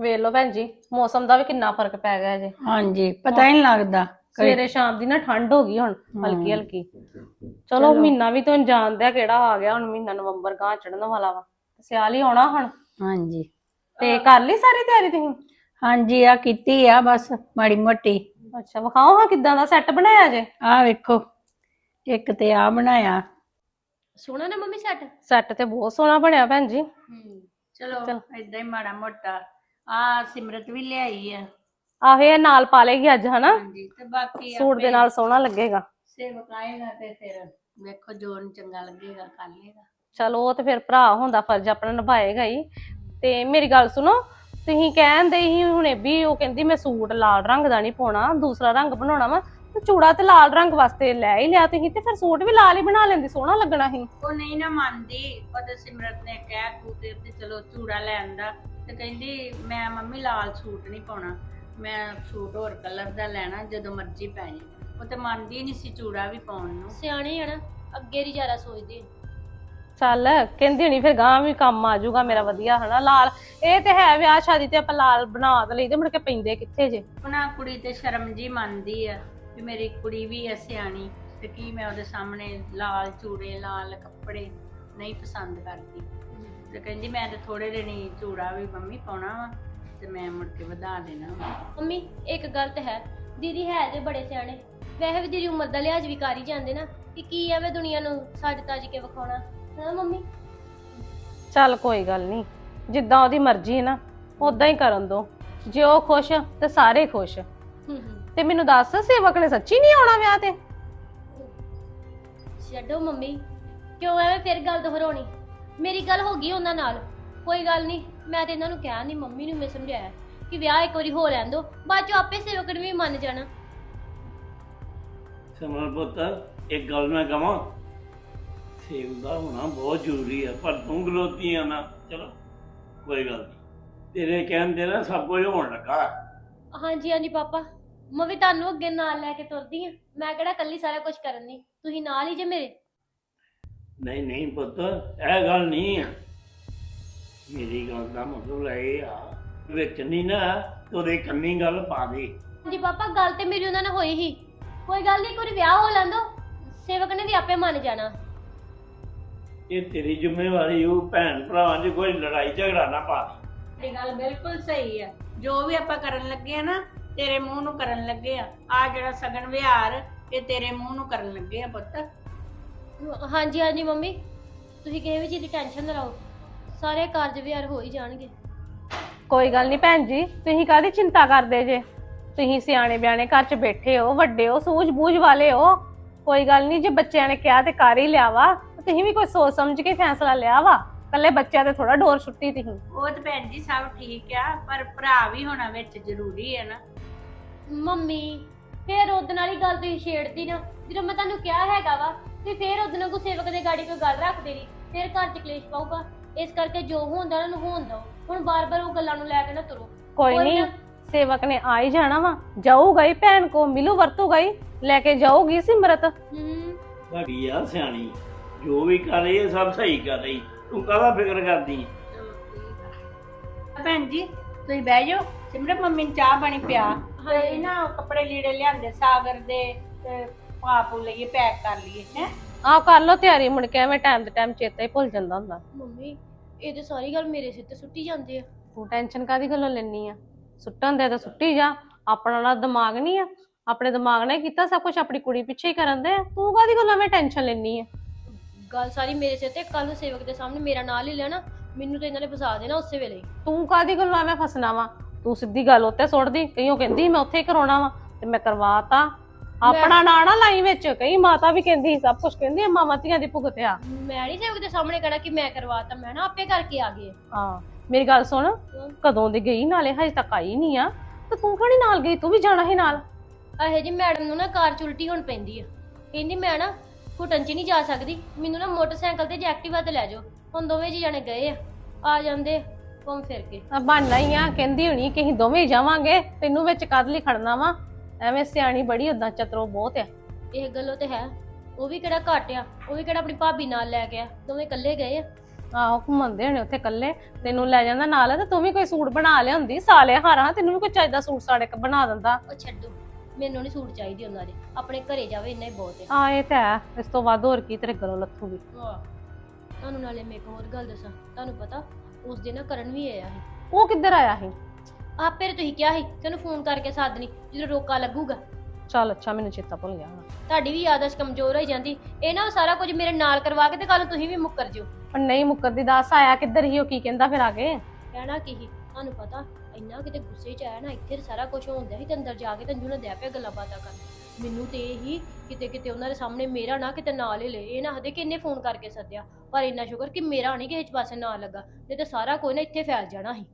ਵੇਖ ਲਓ ਭੈਣ ਜੀ ਮੌਸਮ ਦਾ ਵੀ ਕਿੰਨਾ ਫ਼ਰਕ ਪੈ ਗਿਆ ਜੇ ਹਾਂਜੀ ਪਤਾ ਹੀ ਨਹੀਂ ਲੱਗਦਾ। ਸਵੇਰੇ ਸ਼ਾਮ ਦੀ ਨਾ ਠੰਡ ਹੋ ਗਈ ਹੁਣ ਹਲਕੀ ਹਲਕੀ। ਚਲੋ ਮਹੀਨਾ ਵੀ ਤੁਹਾਨੂੰ ਜਾਣਦਿਆ ਕਿਹੜਾ ਆ ਗਿਆ ਹੁਣ ਮਹੀਨਾ ਨਵੰਬਰ ਗਾਂ ਚੜਨ ਵਾਲਾ ਵਾ। ਸਿਆਲ ਹੀ ਆਉਣਾ ਹੁਣ। ਹਾਂਜੀ। ਤੇ ਕਰ ਲਈ ਸਾਰੀ ਤਿਆਰੀ ਤੁਸੀਂ? ਹਾਂਜੀ ਆ ਕੀਤੀ ਆ ਬਸ ਮਾੜੀ ਮੋਟੀ। ਅੱਛਾ ਵਿਖਾਓ ਹਾਂ ਕਿੱਦਾਂ ਦਾ ਸੈੱਟ ਬਣਾਇਆ ਜੇ। ਆ ਵੇਖੋ ਇੱਕ ਤੇ ਆ ਬਣਾਇਆ। ਸੋਹਣਾ ਨਾ ਮੰਮੀ ਸੈੱਟ? ਸੈੱਟ ਤੇ ਬਹੁਤ ਸੋਹਣਾ ਬਣਿਆ ਭੈਣ ਜੀ। ਚਲੋ। ਏਦਾਂ ਹੀ ਮਾੜਾ ਮੋਟਾ। ਆ ਸਿਮਰਤ ਵੀ ਲਿਆਈ ਆ। ਆਹੋ ਇਹ ਨਾਲ ਪਾ ਲੇਗੀ ਅੱਜ ਹਨਾ? ਹਾਂਜੀ ਤੇ ਬਾਕੀ ਸੂਟ ਦੇ ਨਾਲ ਸੋਹਣਾ ਲੱਗੇਗਾ। ਸੇਵਕ ਆਏਗਾ ਤੇ ਫਿਰ ਵੇਖੋ ਜੋਨ ਚੰਗਾ ਲੱਗੇਗਾ ਕਰ ਲੇਗਾ। ਚਲੋ ਉਹ ਤੇ ਫਿਰ ਭਰਾ ਹੁੰਦਾ ਫਰਜ਼ ਆਪਣਾ ਨਿਭਾਏਗਾ ਹੀ। ਤੇ ਮੇਰੀ ਗੱਲ ਸੁਣੋ ਤੁਸੀਂ ਕਹਿੰਦੇ ਹੀ ਹੁਣੇ ਵੀ ਉਹ ਕਹਿੰਦੀ ਮੈਂ ਸੂਟ ਲਾਲ ਰੰਗ ਦਾ ਨਹੀਂ ਪਾਉਣਾ ਦੂਸਰਾ ਰੰਗ ਬਣਾਉਣਾ ਵਾ ਤੇ ਚੂੜਾ ਤੇ ਲਾਲ ਰੰਗ ਵਾਸਤੇ ਲੈ ਹੀ ਲਿਆ ਤੁਸੀਂ ਤੇ ਫਿਰ ਸੂਟ ਵੀ ਲਾਲ ਹੀ ਬਣਾ ਲੈਂਦੀ ਸੋਹਣਾ ਲੱਗਣਾ ਸੀ ਉਹ ਨਹੀਂ ਨਾ ਮੰਨਦੀ ਉਹਦੇ ਸਿਮਰਤ ਨੇ ਕਹਿ ਕੂਤੇ ਤੇ ਚਲੋ ਚੂੜਾ ਲੈਣ ਦਾ ਤੇ ਕਹਿੰਦੀ ਮੈਂ ਮੰਮੀ ਲਾਲ ਸੂਟ ਨਹੀਂ ਪਾਉਣਾ ਮੈਂ ਸੂਟ ਹੋਰ ਕਲਰ ਦਾ ਲੈਣਾ ਜਦੋਂ ਮਰਜ਼ੀ ਪੈ ਜੇ। ਉਹ ਤੇ ਮੰਨਦੀ ਨਹੀਂ ਸੀ ਚੂੜਾ ਵੀ ਪਾਉਣ ਨੂੰ। ਸਿਆਣੇ ਆ ਨਾ ਅੱਗੇ ਦੀ ਜ਼ਿਆਦਾ ਸੋਚਦੇ ਚੱਲ ਕਹਿੰਦੀ ਨਹੀਂ ਫਿਰ ਗਾਂ ਵੀ ਕੰਮ ਆ ਜਾਊਗਾ ਮੇਰਾ ਵਧੀਆ ਹਨਾ? ਲਾਲ ਇਹ ਤੇ ਹੈ ਵਿਆਹ ਸ਼ਾਦੀ ਤੇ ਆਪਾਂ ਲਾਲ ਬਣਾ ਤੇ ਲਈ ਤੇ ਮੁੜ ਕੇ ਪੈਂਦੇ ਕਿੱਥੇ ਜੇ? ਉਹਨਾਂ ਕੁੜੀ ਤੇ ਸ਼ਰਮ ਜੀ ਮੰਨਦੀ ਆ ਵੀ ਮੇਰੀ ਕੁੜੀ ਵੀ ਐ ਸਿਆਣੀ ਤੇ ਕੀ ਮੈਂ ਉਹਦੇ ਸਾਹਮਣੇ ਲਾਲ ਚੂੜੇ ਲਾਲ ਕੱਪੜੇ ਨਹੀਂ ਪਸੰਦ ਕਰਦੀ। ਤੇ ਕਹਿੰਦੀ ਮੈਂ ਤੇ ਥੋੜੇ ਦਿਨ ਹੀ ਚੂੜਾ ਵੀ ਮੰਮੀ ਪਾਉਣਾ ਵਾ ਤੇ ਮੈਂ ਮੁੜ ਕੇ ਵਧਾ ਦੇਣਾ ਵਾ। ਮੰਮੀ ਇੱਕ ਗੱਲ ਤਾਂ ਹੈ ਦੀਦੀ ਹੈ ਜੇ ਬੜੇ ਸਿਆਣੇ। ਵੈਸੇ ਵੀ ਦੀਦੀ ਉਮਰ ਦਾ ਲਿਹਾਜ਼ ਵੀ ਕਰ ਹੀ ਜਾਂਦੇ ਨਾ ਕਿ ਕੀ ਐਵੇਂ ਦੁਨੀਆ ਨੂੰ ਸੱਜ ਤੱਜ ਕੇ ਵਿਖਾਉਣਾ। ਹਾਂ ਮੰਮੀ? ਚੱਲ ਕੋਈ ਗੱਲ ਨਹੀਂ ਜਿੱਦਾਂ ਉਹਦੀ ਮਰਜ਼ੀ ਹੈ ਨਾ ਉਦਾਂ ਹੀ ਕਰਨ ਦੋ। ਜੇ ਉਹ ਖੁਸ਼ ਤੇ ਸਾਰੇ ਖੁਸ਼ ਹੂੰ ਹੂੰ। ਤੇ ਮੈਨੂੰ ਦੱਸ ਸੇਵਕ ਨੇ ਸੱਚੀ ਨਹੀਂ ਆਉਣਾ ਵਿਆਹ ਤੇ? ਛੱਡੋ ਮੰਮੀ ਕਿਉਂ ਐਵੇਂ ਫਿਰ ਗੱਲ ਦੁਹਰਾਉਣੀ? ਮੇਰੀ ਗੱਲ ਹੋ ਗਈ ਉਹਨਾਂ ਨਾਲ। ਕੋਈ ਗੱਲ ਨਹੀਂ ਮੈਂ ਤੇ ਇਹਨਾਂ ਨੂੰ ਕਿਹਾ ਨਹੀਂ ਮੰਮੀ ਨੂੰ ਮੈਂ ਸਮਝਾਇਆ ਕਿ ਵਿਆਹ ਇੱਕ ਵਾਰੀ ਹੋ ਲੈਣ ਦੋ ਬਾਅਦ ਚੋਂ ਆਪੇ ਸੇਵਕ ਨੇ ਵੀ ਮੰਨ ਜਾਣਾ। ਸਿਮਰਨ ਪੁੱਤ ਇੱਕ ਗੱਲ ਮੈਂ ਕਹਾਂ ਸੇਵ ਦਾ ਹੋਣਾ ਬਹੁਤ ਜ਼ਰੂਰੀ ਹੈ ਪਰ ਤੂੰ ਗਲੋਤੀ ਆ ਨਾ ਚਲੋ ਕੋਈ ਗੱਲ ਨਹੀਂ। ਤੇਰੇ ਕਹਿਣ ਤੇ ਨਾ ਸਭ ਕੁਝ ਹੋਣ ਲੱਗਾ। ਹਾਂਜੀ ਹਾਂਜੀ ਪਾਪਾ ਮੈਂ ਵੀ ਤੁਹਾਨੂੰ ਅੱਗੇ ਨਾਲ ਲੈ ਕੇ ਤੁਰਦੀ ਆ। ਮੈਂ ਕਿਹੜਾ ਕੱਲੀ ਸਾਰਾ ਕੁਝ ਕਰਨ ਦੀ। ਤੁਸੀਂ ਨਾਲ ਹੀ ਜੇ ਮੇਰੇ ਨਹੀਂ ਨਹੀਂ ਪੁੱਤ ਇਹ ਗੱਲ ਨਹੀਂ ਆ। ਮੇਰੀ ਗੱਲ ਦਾ ਮਤਲਬ ਇਹ ਆ ਵਿੱਚ ਨਹੀਂ ਨਾ ਤੋਦੇ ਕੰਨੀ ਗੱਲ ਪਾ ਦੇ। ਹਾਂਜੀ ਪਾਪਾ ਗੱਲ ਤੇ ਮੇਰੀ ਉਹਨਾਂ ਨਾਲ ਹੋਈ ਸੀ। ਕੋਈ ਗੱਲ ਨਹੀਂ ਕੋਈ ਵਿਆਹ ਹੋ ਲੈਂਦੋ ਸੇਵਕ ਨੇ ਵੀ ਆਪੇ ਮੰਨ ਜਾਣਾ। ਇਹ ਤੇਰੀ ਜ਼ਿੰਮੇਵਾਰੀ ਉਹ ਭੈਣ ਭਰਾਵਾਂ 'ਚ ਕੋਈ ਲੜਾਈ ਝਗੜਾ ਨਾ ਪਾ। ਦੇ ਇਹ ਗੱਲ ਬਿਲਕੁਲ ਸਹੀ ਆ। ਜੋ ਵੀ ਆਪਾਂ ਕਰਨ ਲੱਗੇ ਆ ਨਾ ਤੇਰੇ ਮੂੰਹ ਨੂੰ ਕਰਨ ਲੱਗੇ ਆ। ਆ ਜਿਹੜਾ ਸਗਨ ਵਿਹਾਰ ਇਹ ਤੇਰੇ ਮੂੰਹ ਨੂੰ ਕਰਨ ਲੱਗੇ ਆ ਪੁੱਤ। ਹਾਂਜੀ ਹਾਂਜੀ ਮੰਮੀ। ਤੁਸੀਂ ਕਿਸੇ ਵੀ ਚੀਜ਼ ਦੀ ਟੈਨਸ਼ਨ ਨਾ ਲਓ। ਸਾਰੇ ਕਾਰਜ ਵਿਹਾਰ ਹੋ ਹੀ ਜਾਣਗੇ। ਕੋਈ ਗੱਲ ਨਹੀਂ ਭੈਣ ਜੀ ਤੁਸੀਂ ਕਾਹਦੀ ਚਿੰਤਾ ਕਰਦੇ ਜੇ? ਤੁਸੀਂ ਸਿਆਣੇ ਬਿਆਣੇ ਘਰ 'ਚ ਬੈਠੇ ਹੋ ਵੱਡੇ ਹੋ ਸੂਝ-ਬੂਝ ਵਾਲੇ ਹੋ। ਕੋਈ ਗੱਲ ਨਹੀਂ ਜੇ ਬੱਚਿਆਂ ਨੇ ਕਿਹਾ ਤੇ ਕਰ ਹੀ ਲਿਆ ਵਾ। ਤੁਸੀਂ ਵੀ ਕੋਈ ਸੋਚ ਸਮਝ ਕੇ ਫੈਸਲਾ ਲਿਆ ਵਾ। ਕੱਲੇ ਬੱਚਿਆਂ ਤੇ ਥੋੜਾ ਡੋਰ ਛੁੱਟੀ ਤੁਸੀਂ। ਉਹ ਤੇ ਭੈਣ ਜੀ ਸਭ ਠੀਕ ਆ ਪਰ ਭਰਾ ਵੀ ਹੋਣਾ ਵਿੱਚ ਜ਼ਰੂਰੀ ਹੈ ਨਾ। ਮੰਮੀ ਫੇਰ ਉਹਦੇ ਨਾਲ ਹੀ ਗੱਲ ਤੁਸੀਂ ਛੇੜਦੀ ਨਾ। ਜਦੋਂ ਮੈਂ ਤੁਹਾਨੂੰ ਕਿਹਾ ਹੈਗਾ ਵਾ ਤੇ ਫੇਰ ਉਹਦੇ ਨਾਲ ਕੋਈ ਸੇਵਕ ਦੇ ਗਾੜੀ ਕੋਈ ਗੱਲ ਰੱਖਦੇ ਨਹੀਂ। ਫੇਰ ਘਰ 'ਚ ਕਲੇਸ਼ ਪਾਊਗਾ। ਇਸ ਕਰਕੇ ਜੋ ਹੁੰਦਾ ਉਹਨਾਂ ਨੂੰ ਹੋਣ ਦਿਓ ਹੁਣ ਬਾਰ-ਬਾਰ ਉਹ ਗੱਲਾਂ ਨੂੰ ਲੈ ਕੇ ਨਾ ਤੁਰੋ। ਕੋਈ ਕੋਈ ਨਹੀਂ ਨਾ। ਸੇਵਕ ਨੇ ਆ ਹੀ ਜਾਣਾ ਵਾ। ਜਾਊਗਾ ਹੀ ਭੈਣ ਕੋ ਮਿਲੂ ਵਰਤੂਗਾ ਹੀ। ਲੈ ਕੇ ਜਾਊਗੀ ਸਿਮਰਤ। ਹੂੰ। ਸਾਡੀ ਆ ਸਿਆਣੀ। ਜੋ ਵੀ ਕਰ ਰਹੀ ਹੈ ਸਭ ਸਹੀ ਕਰ ਰਹੀ। ਤੂੰ ਕਾਹਦਾ ਫਿਕਰ ਕਰਦੀ? ਹੈ ਭੈਣ ਜੀ ਤੁਸੀਂ ਬਹਿ ਜਾਓ। ਸਿਮਰਤ ਮੰਮੀ ਨੂੰ ਚਾਹ ਪਾਣੀ ਪਿਆ। ਤੇ ਇਹ ਨਾ ਕੱਪੜੇ ਲੀੜੇ ਲਿਆਂਦੇ ਸਾਗਰ ਦੇ ਤੇ ਪਾਪੂ ਲਈਏ ਪੈਕ ਕਰ ਲਈਏ ਹੈ? ਆਹ ਕਰ ਲੋ ਤਿਆਰੀ ਮੁੜ ਕੇ ਐਵੇਂ ਟਾਈਮ ਤੇ ਟਾਈਮ ਚੇਤਾ ਹੀ ਭੁੱਲ ਜਾਂਦਾ ਹੁੰਦਾ। ਮੰਮੀ ਇਹ ਤੇ ਸਾਰੀ ਗੱਲ ਮੇਰੇ ਸਿਰ ਤੇ ਸੁੱਟੀ ਜਾਂਦੇ ਆ। ਤੂੰ ਟੈਨਸ਼ਨ ਕਾਦੀ ਗੱਲੋਂ ਲੈਣੀ ਆ? ਸੁੱਟਣ ਦੇ ਤਾਂ ਸੁੱਟੀ ਜਾ ਆਪਣਾ ਨਾਲ ਦਿਮਾਗ ਨਹੀਂ ਆ। ਆਪਣੇ ਦਿਮਾਗ ਨੇ ਕੀਤਾ ਸਭ ਕੁਝ ਆਪਣੀ ਕੁੜੀ ਪਿੱਛੇ ਹੀ ਕਰਨ ਦੇ। ਤੂੰ ਕਾਦੀ ਗੱਲੋਂ ਐਵੇਂ ਟੈਨਸ਼ਨ ਲੈਣੀ ਆ? ਗੱਲ ਸਾਰੀ ਮੇਰੇ ਸਿਰ ਤੇ ਕੱਲ ਨੂੰ ਸੇਵਕ ਦੇ ਸਾਹਮਣੇ ਮੇਰਾ ਨਾਂ ਲੈ ਲੈਣਾ ਮੈਨੂੰ ਤਾਂ ਇਹਨਾਂ ਨੇ ਫਸਾ ਦੇਣਾ ਉਸੇ ਵੇਲੇ ਹੀ। ਤੂੰ ਕਾਦੀ ਗੱਲੋਂ ਐਵੇਂ ਫਸਣਾ ਵਾ? ਤੂੰ ਸਿੱਧੀ ਗੱਲ ਉੱਤੇ ਸੁੱਟਦੀ ਕਈਓ ਕਹਿੰਦੀ ਮੈਂ ਉੱਥੇ ਹੀ ਕਰਾਉਣਾ ਵਾ ਤੇ ਮੈਂ ਕਰਵਾਤਾ। ਆਪਣਾ ਨਾਂ ਨਾ ਲਾਈ ਵਿੱਚ। ਕਈ ਮਾਤਾ ਵੀ ਕਹਿੰਦੀ ਸਭ ਕੁਝ ਕਹਿੰਦੀ ਮਾਵਾਂ ਧੀਆਂ ਦੀ ਭੁਗਤ ਆ। ਮੈਂ ਨਹੀਂ ਸੇਵਕ ਦੇ ਸਾਹਮਣੇ ਕਹਿਣਾ ਕਿ ਮੈਂ ਕਰਵਾਤਾ ਮੈਂ ਨਾ ਆਪੇ ਕਰਕੇ ਆ ਗਏ ਹਾਂ ਮੇਰੀ ਗੱਲ ਸੁਣ ਕਦੋਂ ਦੀ ਗਈ ਨਾਲੇ ਹਜੇ ਤੱਕ ਆਈ ਨਹੀਂ ਆ। ਤੇ ਤੂੰ ਕਹਣੀ ਨਾਲ ਗਈ? ਤੂੰ ਵੀ ਜਾਣਾ ਸੀ ਨਾਲ। ਇਹੋ ਜੀ ਮੈਡਮ ਨੂੰ ਨਾ ਕਾਰ ਚ ਉਲਟੀ ਹੋਣ ਪੈਂਦੀ ਆ। ਕਹਿੰਦੀ ਮੈਂ ਨਾ ਘੁਟਨ ਚ ਨਹੀਂ ਜਾ ਸਕਦੀ। ਮੈਨੂੰ ਨਾ ਮੋਟਰਸਾਈਕਲ ਤੇ ਜਾਂ ਐਕਟਿਵਾ ਤੇ ਲੈ ਜਾਓ। ਹੁਣ ਦੋਵੇਂ ਜੀ ਜਾਣੇ ਗਏ ਆ। ਆ ਜਾਂਦੇ ਘੁੰਮ ਫਿਰ ਕੇ। ਆ ਬਹਾਨਾ ਹੀ ਆ। ਕਹਿੰਦੀ ਹੋਣੀ ਕਿ ਅਸੀਂ ਦੋਵੇਂ ਜਾਵਾਂਗੇ ਤੈਨੂੰ ਵਿੱਚ ਕਦ ਲਈ ਖੜਨਾ ਵਾ। ਐਵੇਂ ਸਿਆਣੀ ਬੜੀ ਉਦਾਂ ਚਤਰੋ ਬਹੁਤ ਆ। ਇਹ ਗੱਲੋਂ ਤੇ ਹੈ। ਉਹ ਵੀ ਕਿਹੜਾ ਘੱਟ ਆ? ਉਹ ਵੀ ਕਿਹੜਾ ਆਪਣੀ ਭਾਬੀ ਨਾਲ ਲੈ ਗਿਆ? ਦੋਵੇਂ ਇਕੱਲੇ ਗਏ ਆ? ਆਹੋ ਘੁੰਮਦੇ ਹੋਣੇ ਉੱਥੇ ਇਕੱਲੇ। ਤੈਨੂੰ ਲੈ ਜਾਂਦਾ ਨਾਲ ਤੇ ਤੂੰ ਵੀ ਕੋਈ ਸੂਟ ਬਣਾ ਲਿਆਉਂਦੀ? ਸਾਲੇ ਹਾਰਾਂ ਤੈਨੂੰ ਵੀ ਕੋਈ ਚਾਹੀਦਾ ਸੂਟ ਸਾੜੇ ਕ ਬਣਾ ਦਿੰਦਾ? ਉਹ ਛੱਡੋ। ਮੈਨੂੰ ਨਹੀਂ ਸੂਟ ਚਾਹੀਦੀ ਉਹਨਾਂ ਦੇ। ਆਪਣੇ ਘਰੇ ਜਾਵੇ ਇੰਨਾ ਹੀ ਬਹੁਤ ਹੈ ਆ ਇਹ ਤਾਂ ਹੈ। ਇਸ ਤੋਂ ਵੱਧ ਹੋਰ ਕੀ ਤੇਰੇ ਗਲੋਂ ਲੱਥੂਗੀ ਤੁਹਾਨੂੰ ਨਾਲੇ ਮੈਂ ਇੱਕ ਹੋਰ ਗੱਲ ਦੱਸਾਂ। ਤੁਹਾਨੂੰ ਪਤਾ ਉਸ ਦਿਨ ਨਾ ਕਰਨ ਵੀ ਆਇਆ ਸੀ। ਉਹ ਕਿੱਧਰ ਆਇਆ ਸੀ? ਆਪੇ ਤੇ ਤੁਸੀਂ ਕਿਹਾ ਸੀ ਤੈਨੂੰ ਫੋਨ ਕਰਕੇ ਸੱਦਣੀ ਜਦੋਂ ਰੋਕਾ ਲੱਗੂਗਾ। ਚੱਲ ਅੱਛਾ ਮੈਨੂੰ ਚੇਤਾ ਭੁੱਲ ਗਿਆ ਹੁਣ। ਤੁਹਾਡੀ ਵੀ ਆਦਤ ਕਮਜ਼ੋਰ ਹੋਈ ਜਾਂਦੀ। ਇਹ ਨਾ ਸਾਰਾ ਕੁਝ ਮੇਰੇ ਨਾਲ ਕਰਵਾ ਕੇ ਤੇ ਕੱਲ ਤੁਸੀਂ ਵੀ ਮੁੱਕਰ ਜਿਓ। ਪਰ ਨਹੀਂ ਮੁੱਕਰਦੀ ਦੱਸ ਆਇਆ ਕਿੱਧਰ ਹੀ ਉਹ ਕੀ ਕਹਿੰਦਾ ਫਿਰ ਆ ਕੇ? ਕਹਿਣਾ ਕੀ ਸੀ? ਤੁਹਾਨੂੰ ਪਤਾ ਇੰਨਾ ਕਿਤੇ ਗੁੱਸੇ 'ਚ ਆਇਆ ਨਾ ਇੱਥੇ ਤਾਂ ਸਾਰਾ ਕੁਝ ਹੁੰਦਾ ਸੀ ਤੇ ਅੰਦਰ ਜਾ ਕੇ ਤੰਜੂ ਨੇ ਦਿਆ ਪਿਆ ਗੱਲਾਂ ਬਾਤਾਂ ਕਰਨ। ਮੈਨੂੰ ਤੇ ਇਹ ਹੀ ਕਿਤੇ ਕਿਤੇ ਉਹਨਾਂ ਦੇ ਸਾਹਮਣੇ ਮੇਰਾ ਨਾ ਕਿਤੇ ਨਾਂ ਲੈ ਲਏ। ਇਹ ਨਾ ਹਦੇ ਕਿ ਇਹਨੇ ਫੋਨ ਕਰਕੇ ਸੱਦਿਆ ਪਰ ਇੰਨਾ ਸ਼ੁਕਰ ਕਿ ਮੇਰਾ ਨਹੀਂ ਕਿਸੇ ਪਾਸੇ ਨਾਂ ਲੱਗਾ ਨਹੀਂ ਤੇ ਸਾਰਾ ਕੋਈ ਨਾ ਇੱਥੇ ਫੈਲ ਜਾਣਾ ਸੀ।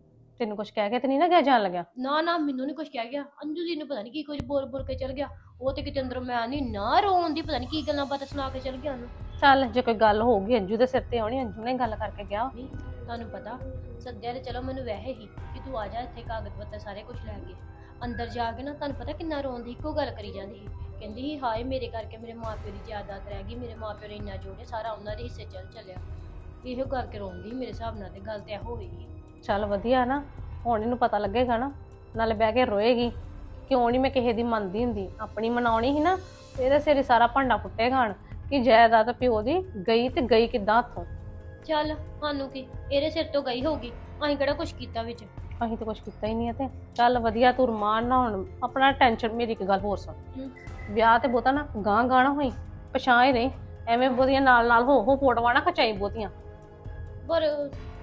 ਤੈਨੂੰ ਕੁਝ ਕਹਿ ਕੇ ਤੇ ਨਹੀਂ ਨਾ ਗਿਆ ਜਾਣ ਲੱਗਿਆ? ਨਾ ਨਾ ਮੈਨੂੰ ਨਹੀਂ ਕੁਝ ਕਹਿ ਗਿਆ। ਅੰਜੂ ਜੀ ਨੂੰ ਪਤਾ ਨਹੀਂ ਕੀ ਕੁਝ ਬੋਲ ਬੋਲ ਕੇ ਚਲ ਗਿਆ। ਉਹ ਤੇ ਕਿਤੇ ਅੰਦਰੋਂ ਮੈਂ ਨਹੀਂ ਨਾ ਰੋਣ ਦੀ ਪਤਾ ਨਹੀਂ ਕੀ ਗੱਲਾਂ ਬਾਤਾਂ ਸੁਣਾ ਕੇ ਚਲ ਗਿਆ ਉਹਨੂੰ। ਚੱਲ ਜੇ ਕੋਈ ਗੱਲ ਹੋਊਗੀ ਅੰਜੂ ਦੇ ਸਿਰ ਤੇ ਆਉਣੀ ਅੰਜੂ ਨੇ ਗੱਲ ਕਰਕੇ ਗਿਆ। ਨਹੀਂ ਤੁਹਾਨੂੰ ਪਤਾ ਸੱਦਿਆ ਤੇ ਚਲੋ ਮੈਨੂੰ ਵੈਸੇ ਹੀ ਕਿ ਤੂੰ ਆ ਜਾ ਇੱਥੇ ਕਾਗਜ਼ ਪੱਤਰ ਸਾਰੇ ਕੁਝ ਲੈ ਕੇ। ਅੰਦਰ ਜਾ ਕੇ ਨਾ ਤੁਹਾਨੂੰ ਪਤਾ ਕਿੰਨਾ ਰੋਂਦੀ ਇੱਕੋ ਗੱਲ ਕਰੀ ਜਾਂਦੀ ਸੀ। ਕਹਿੰਦੀ ਸੀ ਹਾਏ ਮੇਰੇ ਕਰਕੇ ਮੇਰੇ ਮਾਪਿਓ ਦੀ ਜਾਇਦਾਦ ਰਹਿ ਗਈ ਮੇਰੇ ਮਾਪਿਓ ਨੇ ਇੰਨਾ ਜੋੜਿਆ ਸਾਰਾ ਉਹਨਾਂ ਦੇ ਹਿੱਸੇ ਚੱਲ ਚੱਲਿਆ। ਇਹੋ ਕਰਕੇ ਰੋਂਦੀ ਸੀ ਮੇਰੇ ਹਿਸਾਬ ਨਾਲ ਤੇ ਗੱਲ ਤੇ ਇਹੋ ਹੋਈ ਚੱਲ ਵਧੀਆ ਨਾ ਹੁਣ ਇਹਨੂੰ ਪਤਾ ਲੱਗੇਗਾ ਨਾ ਨਾਲੇ ਬਹਿ ਕੇ ਰੋਏਗੀ। ਕਿਉਂ ਨਹੀਂ ਮੈਂ ਕਿਸੇ ਦੀ ਮੰਨਦੀ ਹੁੰਦੀ? ਆਪਣੀ ਮਨਾਉਣੀ ਸੀ ਨਾ ਇਹਦੇ ਸਿਰ ਹੀ ਸਾਰਾ ਭਾਂਡਾ ਫੁੱਟੇਗਾ ਹਣ ਕਿ ਜਾਇਦਾਦ ਪਿਓ ਦੀ ਗਈ ਤੇ ਗਈ ਕਿੱਦਾਂ ਹੱਥੋਂ। ਚੱਲ ਸਾਨੂੰ ਕੀ? ਇਹਦੇ ਸਿਰ ਤੋਂ ਗਈ ਹੋਊਗੀ। ਅਸੀਂ ਕਿਹੜਾ ਕੁਝ ਕੀਤਾ ਵਿੱਚ? ਅਸੀਂ ਤਾਂ ਕੁਝ ਕੀਤਾ ਹੀ ਨਹੀਂ ਤੇ। ਚੱਲ ਵਧੀਆ ਤੂੰ ਰਮਾਨ ਨਾ ਹੁਣ ਆਪਣਾ ਟੈਨਸ਼ਨ ਮੇਰੀ ਇੱਕ ਗੱਲ ਹੋਰ ਸੁਣ। ਵਿਆਹ ਤੇ ਬਹੁਤਾ ਨਾ ਗਾਂ ਗਾਣਾ ਹੋਈ ਪਛਾਂ ਹੀ ਨਹੀਂ ਐਵੇਂ ਬਹੁਤੀਆਂ ਨਾਲ ਨਾਲ ਹੋ ਹੋ ਫੋਟੋਆਂ ਨਾ ਖਚਾਈ ਬਹੁਤੀਆਂ। ਪਰ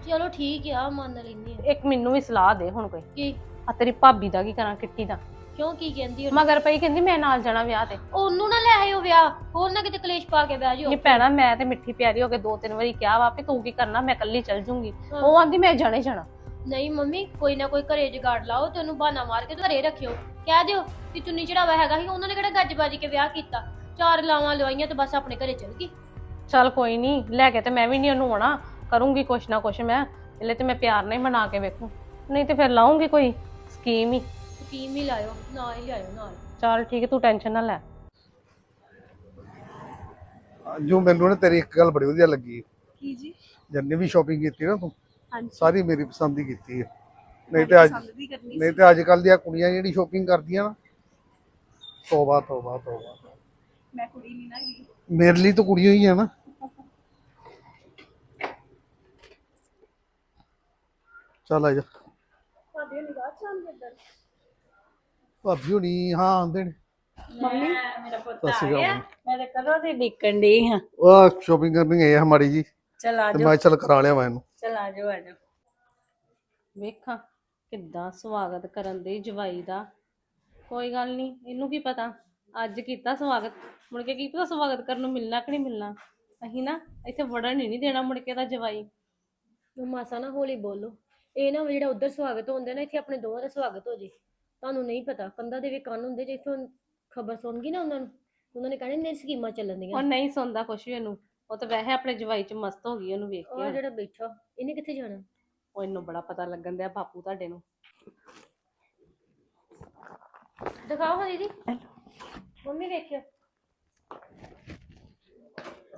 ਚਲੋ ਠੀਕ ਆ ਮੰਨ ਲੈਂਦੀ ਆ। ਇੱਕ ਮੈਨੂੰ ਵੀ ਸਲਾਹ ਦੇ ਹੁਣ ਕੋਈ। ਕੀ? ਆ ਤੇਰੀ ਭਾਬੀ ਦਾ ਕੀ ਕਰਾਂ ਕਿੱਟੀ ਦਾ? ਕਿਉਂ ਕੀ ਕਹਿੰਦੀ ਉਹ ਮਗਰ ਪਈ ਕਹਿੰਦੀ ਮੈਂ ਨਾਲ ਜਾਣਾ ਵਿਆਹ ਤੇ। ਉਹਨੂੰ ਨਾ ਲੈ ਆਇਓ ਵਿਆਹ ਹੋਰ ਨਾ ਕਿਤੇ ਕਲੇਸ਼ ਪਾ ਕੇ ਬਹਿ ਜਾਓ ਨਹੀਂ ਭੈਣਾ ਮੈਂ ਤੇ ਮਿੱਠੀ ਪਿਆਰੀ ਹੋ ਕੇ ਦੋ ਤਿੰਨ ਵਾਰੀ ਕਿਹਾ ਵਾ ਵੀ ਤੂੰ ਕੀ ਕਰਨਾ ਮੈਂ ਇਕੱਲੀ ਚੱਲ ਜੂੰਗੀ। ਉਹ ਆਂਦੀ ਮੈਂ ਜਾਣਾ ਹੀ ਜਾਣਾ। ਨਹੀਂ ਮੰਮੀ ਕੋਈ ਨਾ ਕੋਈ ਘਰੇ ਜਗਾੜ ਲਾਓ ਤੇ ਉਹਨੂੰ ਬਹਾਨਾ ਮਾਰ ਕੇ ਘਰੇ ਰੱਖਿਓ। ਕਹਿ ਦਿਓ ਕਿ ਚੁੰਨੀ ਚੜਾਵਾ ਹੈਗਾ ਸੀ ਉਹਨਾਂ ਨੇ ਕਿਹੜਾ ਗੱਜ ਬਾਜੀ ਕੇ ਵਿਆਹ ਕੀਤਾ? ਚਾਰ ਲਾਵਾਂ ਲਵਾਈਆਂ ਤੇ ਬਸ ਆਪਣੇ ਘਰੇ ਚਲ ਗਈ। ਚੱਲ ਕੋਈ ਨਹੀਂ ਲੈ ਕੇ ਤੇ ਮੈਂ ਵੀ ਨਹੀਂ ਉਹਨੂੰ ਆਉਣਾ। ਕਰੂੰਗੀ ਕੁਛ ਨਾ ਕੁਛ ਮੈਂ ਇਹਲੇ ਤੇ ਮੈਂ ਪਿਆਰ ਨਾਲ ਹੀ ਮਨਾ ਕੇ ਵੇਖੂ। ਨਹੀਂ ਤੇ ਫਿਰ ਲਾਉਂਗੀ ਕੋਈ ਸਕੀਮ ਹੀ? ਸਕੀਮ ਹੀ ਲਾਇਓ ਨਾਲ ਹੀ ਲਿਆਇਓ ਨਾਲ। ਚੱਲ ਠੀਕ ਹੈ ਤੂੰ ਟੈਨਸ਼ਨ ਨਾ ਲੈ। ਜੋ ਮੈਨੂੰ ਨਾ ਤੇਰੀ ਇੱਕ ਗੱਲ ਬੜੀ ਵਧੀਆ ਲੱਗੀ। ਕੀ ਜੀ? ਜਿੰਨੀ ਵੀ ਸ਼ਾਪਿੰਗ ਕੀਤੀ ਨਾ ਤੂੰ ਹਾਂਜੀ। ਸਾਰੀ ਮੇਰੀ ਪਸੰਦ ਦੀ ਕੀਤੀ ਹੈ। ਨਹੀਂ ਤੇ ਅੱਜ ਪਸੰਦ ਵੀ ਕਰਨੀ ਨਹੀਂ ਤੇ ਅੱਜ ਕੱਲ ਦੀਆਂ ਕੁੜੀਆਂ ਜਿਹੜੀ ਸ਼ਾਪਿੰਗ ਕਰਦੀਆਂ ਨਾ ਤੋਬਾ ਤੋਬਾ ਤੋਬਾ। ਮੈਂ ਕੁੜੀ ਨਹੀਂ ਨਾ ਮੇਰੇ ਲਈ ਤਾਂ ਕੁੜੀਆਂ ਹੀ ਆ ਨਾ। ਚੱਲ ਆ ਜਾ। ਤੁਹਾਡੇ ਨਿਗਾਹ ਚ ਆਉਂਦੇ ਇੱਧਰ? ਭਾਬੀ ਹੋਣੀ ਹਾਂ ਆਉਂਦੇ ਨੇ। ਮੰਮੀ ਮੇਰਾ ਪੁੱਤ ਸਤਿ ਸ਼੍ਰੀ ਅਕਾਲ। ਮੈਂ ਤਾਂ ਕਦੋਂ ਦੀ ਡਿੱਕਣ ਡਈ ਹਾਂ? ਉਹ ਸ਼ਾਪਿੰਗ ਕਰਨ ਗਏ ਆ ਮਾੜੀ ਜੀ। ਚਲ ਆ ਤੇ ਜਾਓ। ਮੈਂ ਚੱਲ ਕਰਾ ਲਿਆ ਮੈਂ ਇਹਨੂੰ। ਚਲ ਆ ਜਾਓ ਆ ਜਾਓ। ਵੇਖਾਂ ਕਿੱਦਾਂ ਸਵਾਗਤ ਕਰਨ ਦੇ ਜਵਾਈ ਦਾ। ਕੋਈ ਗੱਲ ਨਹੀਂ ਇਹਨੂੰ ਕੀ ਪਤਾ? ਅੱਜ ਕੀਤਾ ਸਵਾਗਤ। ਮੁੜ ਕੇ ਕੀ ਪਤਾ ਸਵਾਗਤ ਕਰਨ ਨੂੰ ਮਿਲਣਾ ਕਿ ਨਹੀਂ ਮਿਲਣਾ? ਅਸੀਂ ਨਾ ਇੱਥੇ ਵੜਨ ਹੀ ਨਹੀਂ ਦੇਣਾ ਮੁੜ ਕੇ ਦਾ ਜਵਾਈ। ਮਾਸਾ ਨਾ ਹੌਲੀ ਬੋਲੋ। ਇਹ ਨਾ ਜਿਹੜਾ ਉਧਰ ਸਵਾਗਤ ਹੁੰਦਾ ਨਾ ਇੱਥੇ ਆਪਣੇ ਦੋਵਾਂ ਦਾ ਸਵਾਗਤ ਹੋ ਜੇ। ਤੁਹਾਨੂੰ ਨਹੀਂ ਪਤਾ ਕੰਦਾ ਦੇ ਵੀ ਕੰਨ ਹੁੰਦੇ ਜੇ ਇੱਥੋਂ ਖਬਰ ਸੁਣ ਗਈ ਨਾ ਉਹਨਾਂ ਨੂੰ। ਉਹਨਾਂ ਨੇ ਕਹਿਣਾ ਨੇ ਸਕੀਮਾਂ ਚੱਲਣ ਉਹ ਦੀਆਂ ਨਹੀਂ ਸੁਣਦਾ ਕੁਛ ਵੀ ਇਹਨੂੰ ਉਹ ਤਾਂ ਵੈਸੇ ਆਪਣੇ ਜਵਾਈ 'ਚ ਮਸਤ ਹੋ ਗਈ ਉਹਨੂੰ ਵੇਖ ਉਹ ਕੇ ਜਿਹੜਾ ਬੈਠਾ ਇਹਨੇ ਕਿੱਥੇ ਜਾਣਾ? ਉਹ ਇਹਨੂੰ ਬੜਾ ਪਤਾ ਲੱਗਣ ਦਿਆ ਬਾਪੂ ਤੁਹਾਡੇ ਨੂੰ। ਦਿਖਾਓ ਹਾਂ ਦੀਦੀ। ਮੰਮੀ ਵੇਖਿਓ।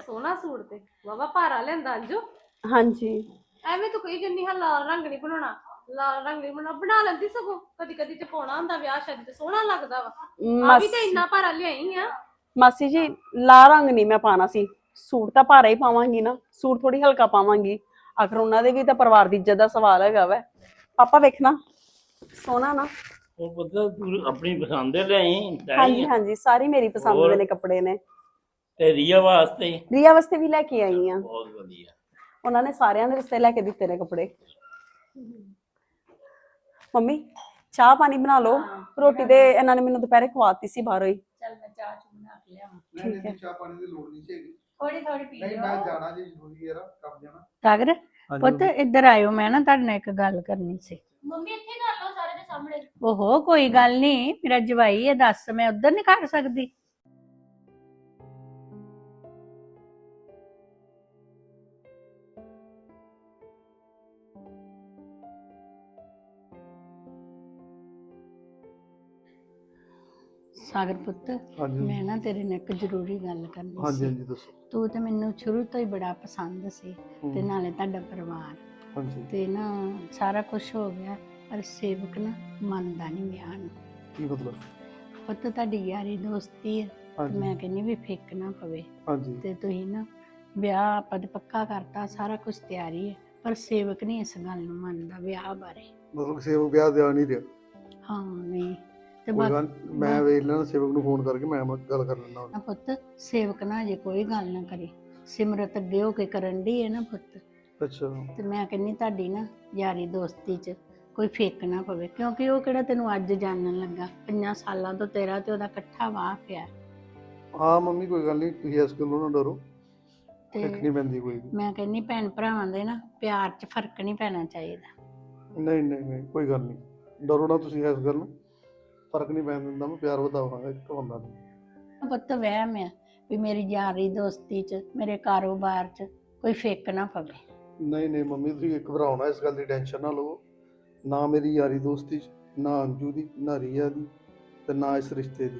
ਸੋਹਣਾ ਸੂਟ ਤੇ। ਵਾਵਾ ਭਾਰਾ ਲੈਂਦਾ ਅੰਜੂ। ਹਾਂਜੀ। ਐਵੇਂ ਤੂੰ ਕਹੀ ਜੰਨੀ ਹਾਂ ਲਾਲ ਰੰਗ ਨਹੀਂ ਬਣਾਉਣਾ। ਲਾਲ ਰੰਗ ਨਹੀਂ ਬਣਾਉਣਾ। ਬਣਾ ਲੈਂਦੀ ਸਗੋਂ। ਕਦੀ ਕਦੀ ਤੇ ਪਾਉਣਾ ਹੁੰਦਾ ਵਿਆਹ ਸ਼ਾਦੀ ਤੇ ਸੋਹਣਾ ਲੱਗਦਾ ਵਾ। ਆ ਵੀ ਤੇ ਇੰਨਾ ਭਾਰਾ ਲਿਆਈ ਆ। ਮਾਸੀ ਜੀ ਲਾ ਰੰਗ ਨਹੀਂ ਮੈਂ ਪਾਣਾ ਸੀ। ਸੂਟ ਤਾਂ ਭਾਰਾ ਹੀ ਪਾਵਾਂਗੀ ਨਾ। ਸੂਟ ਥੋੜੀ ਹਲਕਾ ਪਾਵਾਂਗੀ। ਆਖਰ ਉਹਨਾਂ ਦੇ ਵੀ ਤਾਂ ਪਰਿਵਾਰ ਦੀ ਇੱਜ਼ਤ ਦਾ ਸਵਾਲ ਹੈਗਾ ਵੈ। ਪਾਪਾ ਵੇਖਣਾ। ਸੋਹਣਾ ਨਾ। ਉਹ ਪੁੱਤ ਤੂੰ ਆਪਣੀ ਪਸੰਦ ਦੇ ਲਿਆਈ ਲੈ ਹਾਂਜੀ। ਹਾਂਜੀ। ਸਾਰੀ ਮੇਰੀ ਪਸੰਦ? ਦੇ ਨੇ ਕੱਪੜੇ ਨੇ। ਤੇ ਰੀਆ ਵਾਸਤੇ? ਰੀਆ ਵਾਸਤੇ ਵੀ ਲੈ ਕੇ ਆਈ ਆ। ਬਹੁਤ ਵਧੀਆ। ਉਹਨਾਂ ਨੇ ਸਾਰਿਆਂ ਦੇ ਵਾਸਤੇ ਲੈ ਕੇ ਦਿੱਤੇ ਨੇ ਕੱਪੜੇ। ਮੰਮੀ ਚਾਹ ਪਾਣੀ ਬਣਾ ਲਓ। ਰੋਟੀ ਤੇ ਇਹਨਾਂ ਨੇ ਮੈਨੂੰ ਦੁਪਹਿਰੇ ਖਵਾਤੀ ਸੀ ਬਾਹਰੋਂ ਹੀ। ਚਲ ਮੈਂ ਚਾਹ ਚੂ ਬਣਾ ਕੇ ਲਿਆਵਾਂ। ਨਹੀਂ ਨਹੀਂ ਚਾਹ ਪਾਣੀ ਦੀ ਲੋੜ ਨਹੀਂ ਸੀਗੀ ਥੋੜੀ ਥੋੜੀ ਪੀ ਨਹੀਂ ਲਿਓ। ਮੈਂ ਜਾਣਾ ਜੀ ਜ਼ਰੂਰੀ ਹੈ ਨਾ ਕੰਮ ਜਾਣਾ। ਸਾਗਰ ਪੁੱਤ ਇੱਧਰ ਆਇਓ ਮੈਂ ਨਾ ਤੁਹਾਡੇ ਨਾਲ ਇੱਕ ਗੱਲ ਕਰਨੀ ਸੀ। ਮੰਮੀ ਇੱਥੇ ਕਰ ਲਓ ਸਾਰੇ ਦੇ ਸਾਹਮਣੇ। ਓਹੋ ਕੋਈ ਗੱਲ ਨਹੀਂ ਮੇਰਾ ਜਵਾਈ ਹੈ ਦੱਸ ਮੈਂ ਉੱਧਰ ਨਹੀਂ ਕਰ ਸਕਦੀ। ਸਾਗਰ ਪੁੱਤ ਹਾਂਜੀ ਮੈਂ ਨਾ ਤੇਰੇ ਨਾਲ ਇੱਕ ਜ਼ਰੂਰੀ ਗੱਲ ਕਰਨੀ ਹਾਂਜੀ ਸੀ। ਹਾਂਜੀ ਦੱਸੋ। ਤੂੰ ਤੇ ਮੈਨੂੰ ਸ਼ੁਰੂ ਤੋਂ ਹੀ ਬੜਾ ਪਸੰਦ ਸੀ ਤੇ ਨਾਲੇ ਤੁਹਾਡਾ ਪਰਿਵਾਰ। ਹਾਂਜੀ। ਤੇ ਨਾ ਸਾਰਾ ਕੁਝ ਹੋ ਗਿਆ ਪਰ ਸੇਵਕ ਨਾ ਮੰਨਦਾ ਨਹੀਂ ਵਿਆਹ ਨੂੰ ਕੀ ਮਤਲਬ? ਪੁੱਤ ਤੁਹਾਡੀ ਯਾਰੀ ਦੋਸਤੀ ਹੈ ਤੇ ਹਾਂਜੀ। ਮੈਂ ਕਹਿੰਨੀ ਵੀ ਫਿੱਕ ਨਾ ਪਵੇ। ਹਾਂਜੀ। ਤੇ ਤੁਸੀਂ ਨਾ ਵਿਆਹ ਆਪਾਂ ਤੇ ਪੱਕਾ ਕਰਤਾ ਸਾਰਾ ਕੁਝ ਤਿਆਰੀ ਹੈ ਪਰ ਸੇਵਕ ਨਹੀਂ ਇਸ ਗੱਲ ਨੂੰ ਮੰਨਦਾ ਵਿਆਹ ਬਾਰੇ। ਮਤਲਬ ਸੇਵਕ ਵਿਆਹ ਦੇ ਆ ਨਹੀਂ ਰਿਹਾ। ਹਾਂ ਨਹੀਂ ਤੇ ਕੋਈ ਬਾਕੀ ਮੈਂ ਵੇਖ ਲੈਣਾ ਸੇਵਕ ਨੂੰ ਫੋਨ ਕਰਕੇ ਮੈਂ ਗੱਲ ਕਰ ਲੈਣਾ ਨਾ ਪੁੱਤ ਸੇਵਕ ਨਾ ਜੇ ਕੋਈ ਗੱਲ ਨਾ ਕਰੇ। ਸਿਮਰਤ ਅੱਗੇ ਹੋ ਕੇ ਕਰਨ ਦੀ ਹੈ ਨਾ ਪੁੱਤ। ਅੱਛਾ। ਤੇ ਮੈਂ ਕਹਿੰਨੀ ਤੁਹਾਡੀ ਨਾ ਯਾਰੀ ਦੋਸਤੀ 'ਚ ਕੋਈ ਫੇਕ ਨਾ ਪਵੇ ਕਿਉਂਕਿ ਉਹ ਕਿਹੜਾ ਤੈਨੂੰ ਅੱਜ ਜਾਣਨ ਲੱਗਾ? ਪੰਜਾਂ ਸਾਲਾਂ ਤੋਂ ਤੇਰਾ ਤੇ ਉਹਦਾ ਇਕੱਠਾ ਵਾਹ ਪਿਆ। ਹਾਂ ਮੰਮੀ ਕੋਈ ਗੱਲ ਨਹੀਂ ਤੁਸੀਂ ਇਸ ਗੱਲੋਂ ਨਾ ਡਰੋ। ਤੇ ਫਿੱਕ ਨਹੀਂ ਪੈਂਦੀ ਕੋਈ ਵੀ। ਮੈਂ ਕਹਿੰਨੀ ਭੈਣ ਭਰਾਵਾਂ ਦੇ ਨਾ ਪਿਆਰ 'ਚ ਫ਼ਰਕ ਨਹੀਂ ਪੈਣਾ ਚਾਹੀਦਾ। ਨਹੀਂ ਨਹੀਂ ਨਹੀਂ ਕੋਈ ਗੱਲ ਨਹੀਂ ਡਰੋ ਨਾ ਤੁਸੀਂ ਇਸ ਗੱਲ ਨੂੰ। ਫ਼ਰਕ ਨਹੀਂ ਪੈਣ ਦਿੰਦਾ ਮੈਂ ਪਿਆਰ ਵਧਾਵਾਂਗਾ ਇੱਕ ਹੁੰਦਾ ਨਹੀਂ ਪੁੱਤ ਵਹਿਮ ਆ ਵੀ ਮੇਰੀ ਯਾਰੀ ਦੋਸਤੀ 'ਚ ਮੇਰੇ ਕਾਰੋਬਾਰ 'ਚ ਕੋਈ ਫੇਕ ਨਾ ਪਵੇ। ਨਹੀਂ ਨਹੀਂ ਮੰਮੀ ਤੁਸੀਂ ਘਬਰਾਉਣਾ ਇਸ ਗੱਲ ਦੀ ਟੈਨਸ਼ਨ ਨਾ ਲਓ ਨਾ ਮੇਰੀ ਯਾਰੀ ਦੋਸਤੀ 'ਚ ਨਾ ਅੰਜੂ ਦੀ ਨਾ ਰੀਆ ਦੀ ਤੇ ਨਾ ਇਸ ਰਿਸ਼ਤੇ ਦੀ।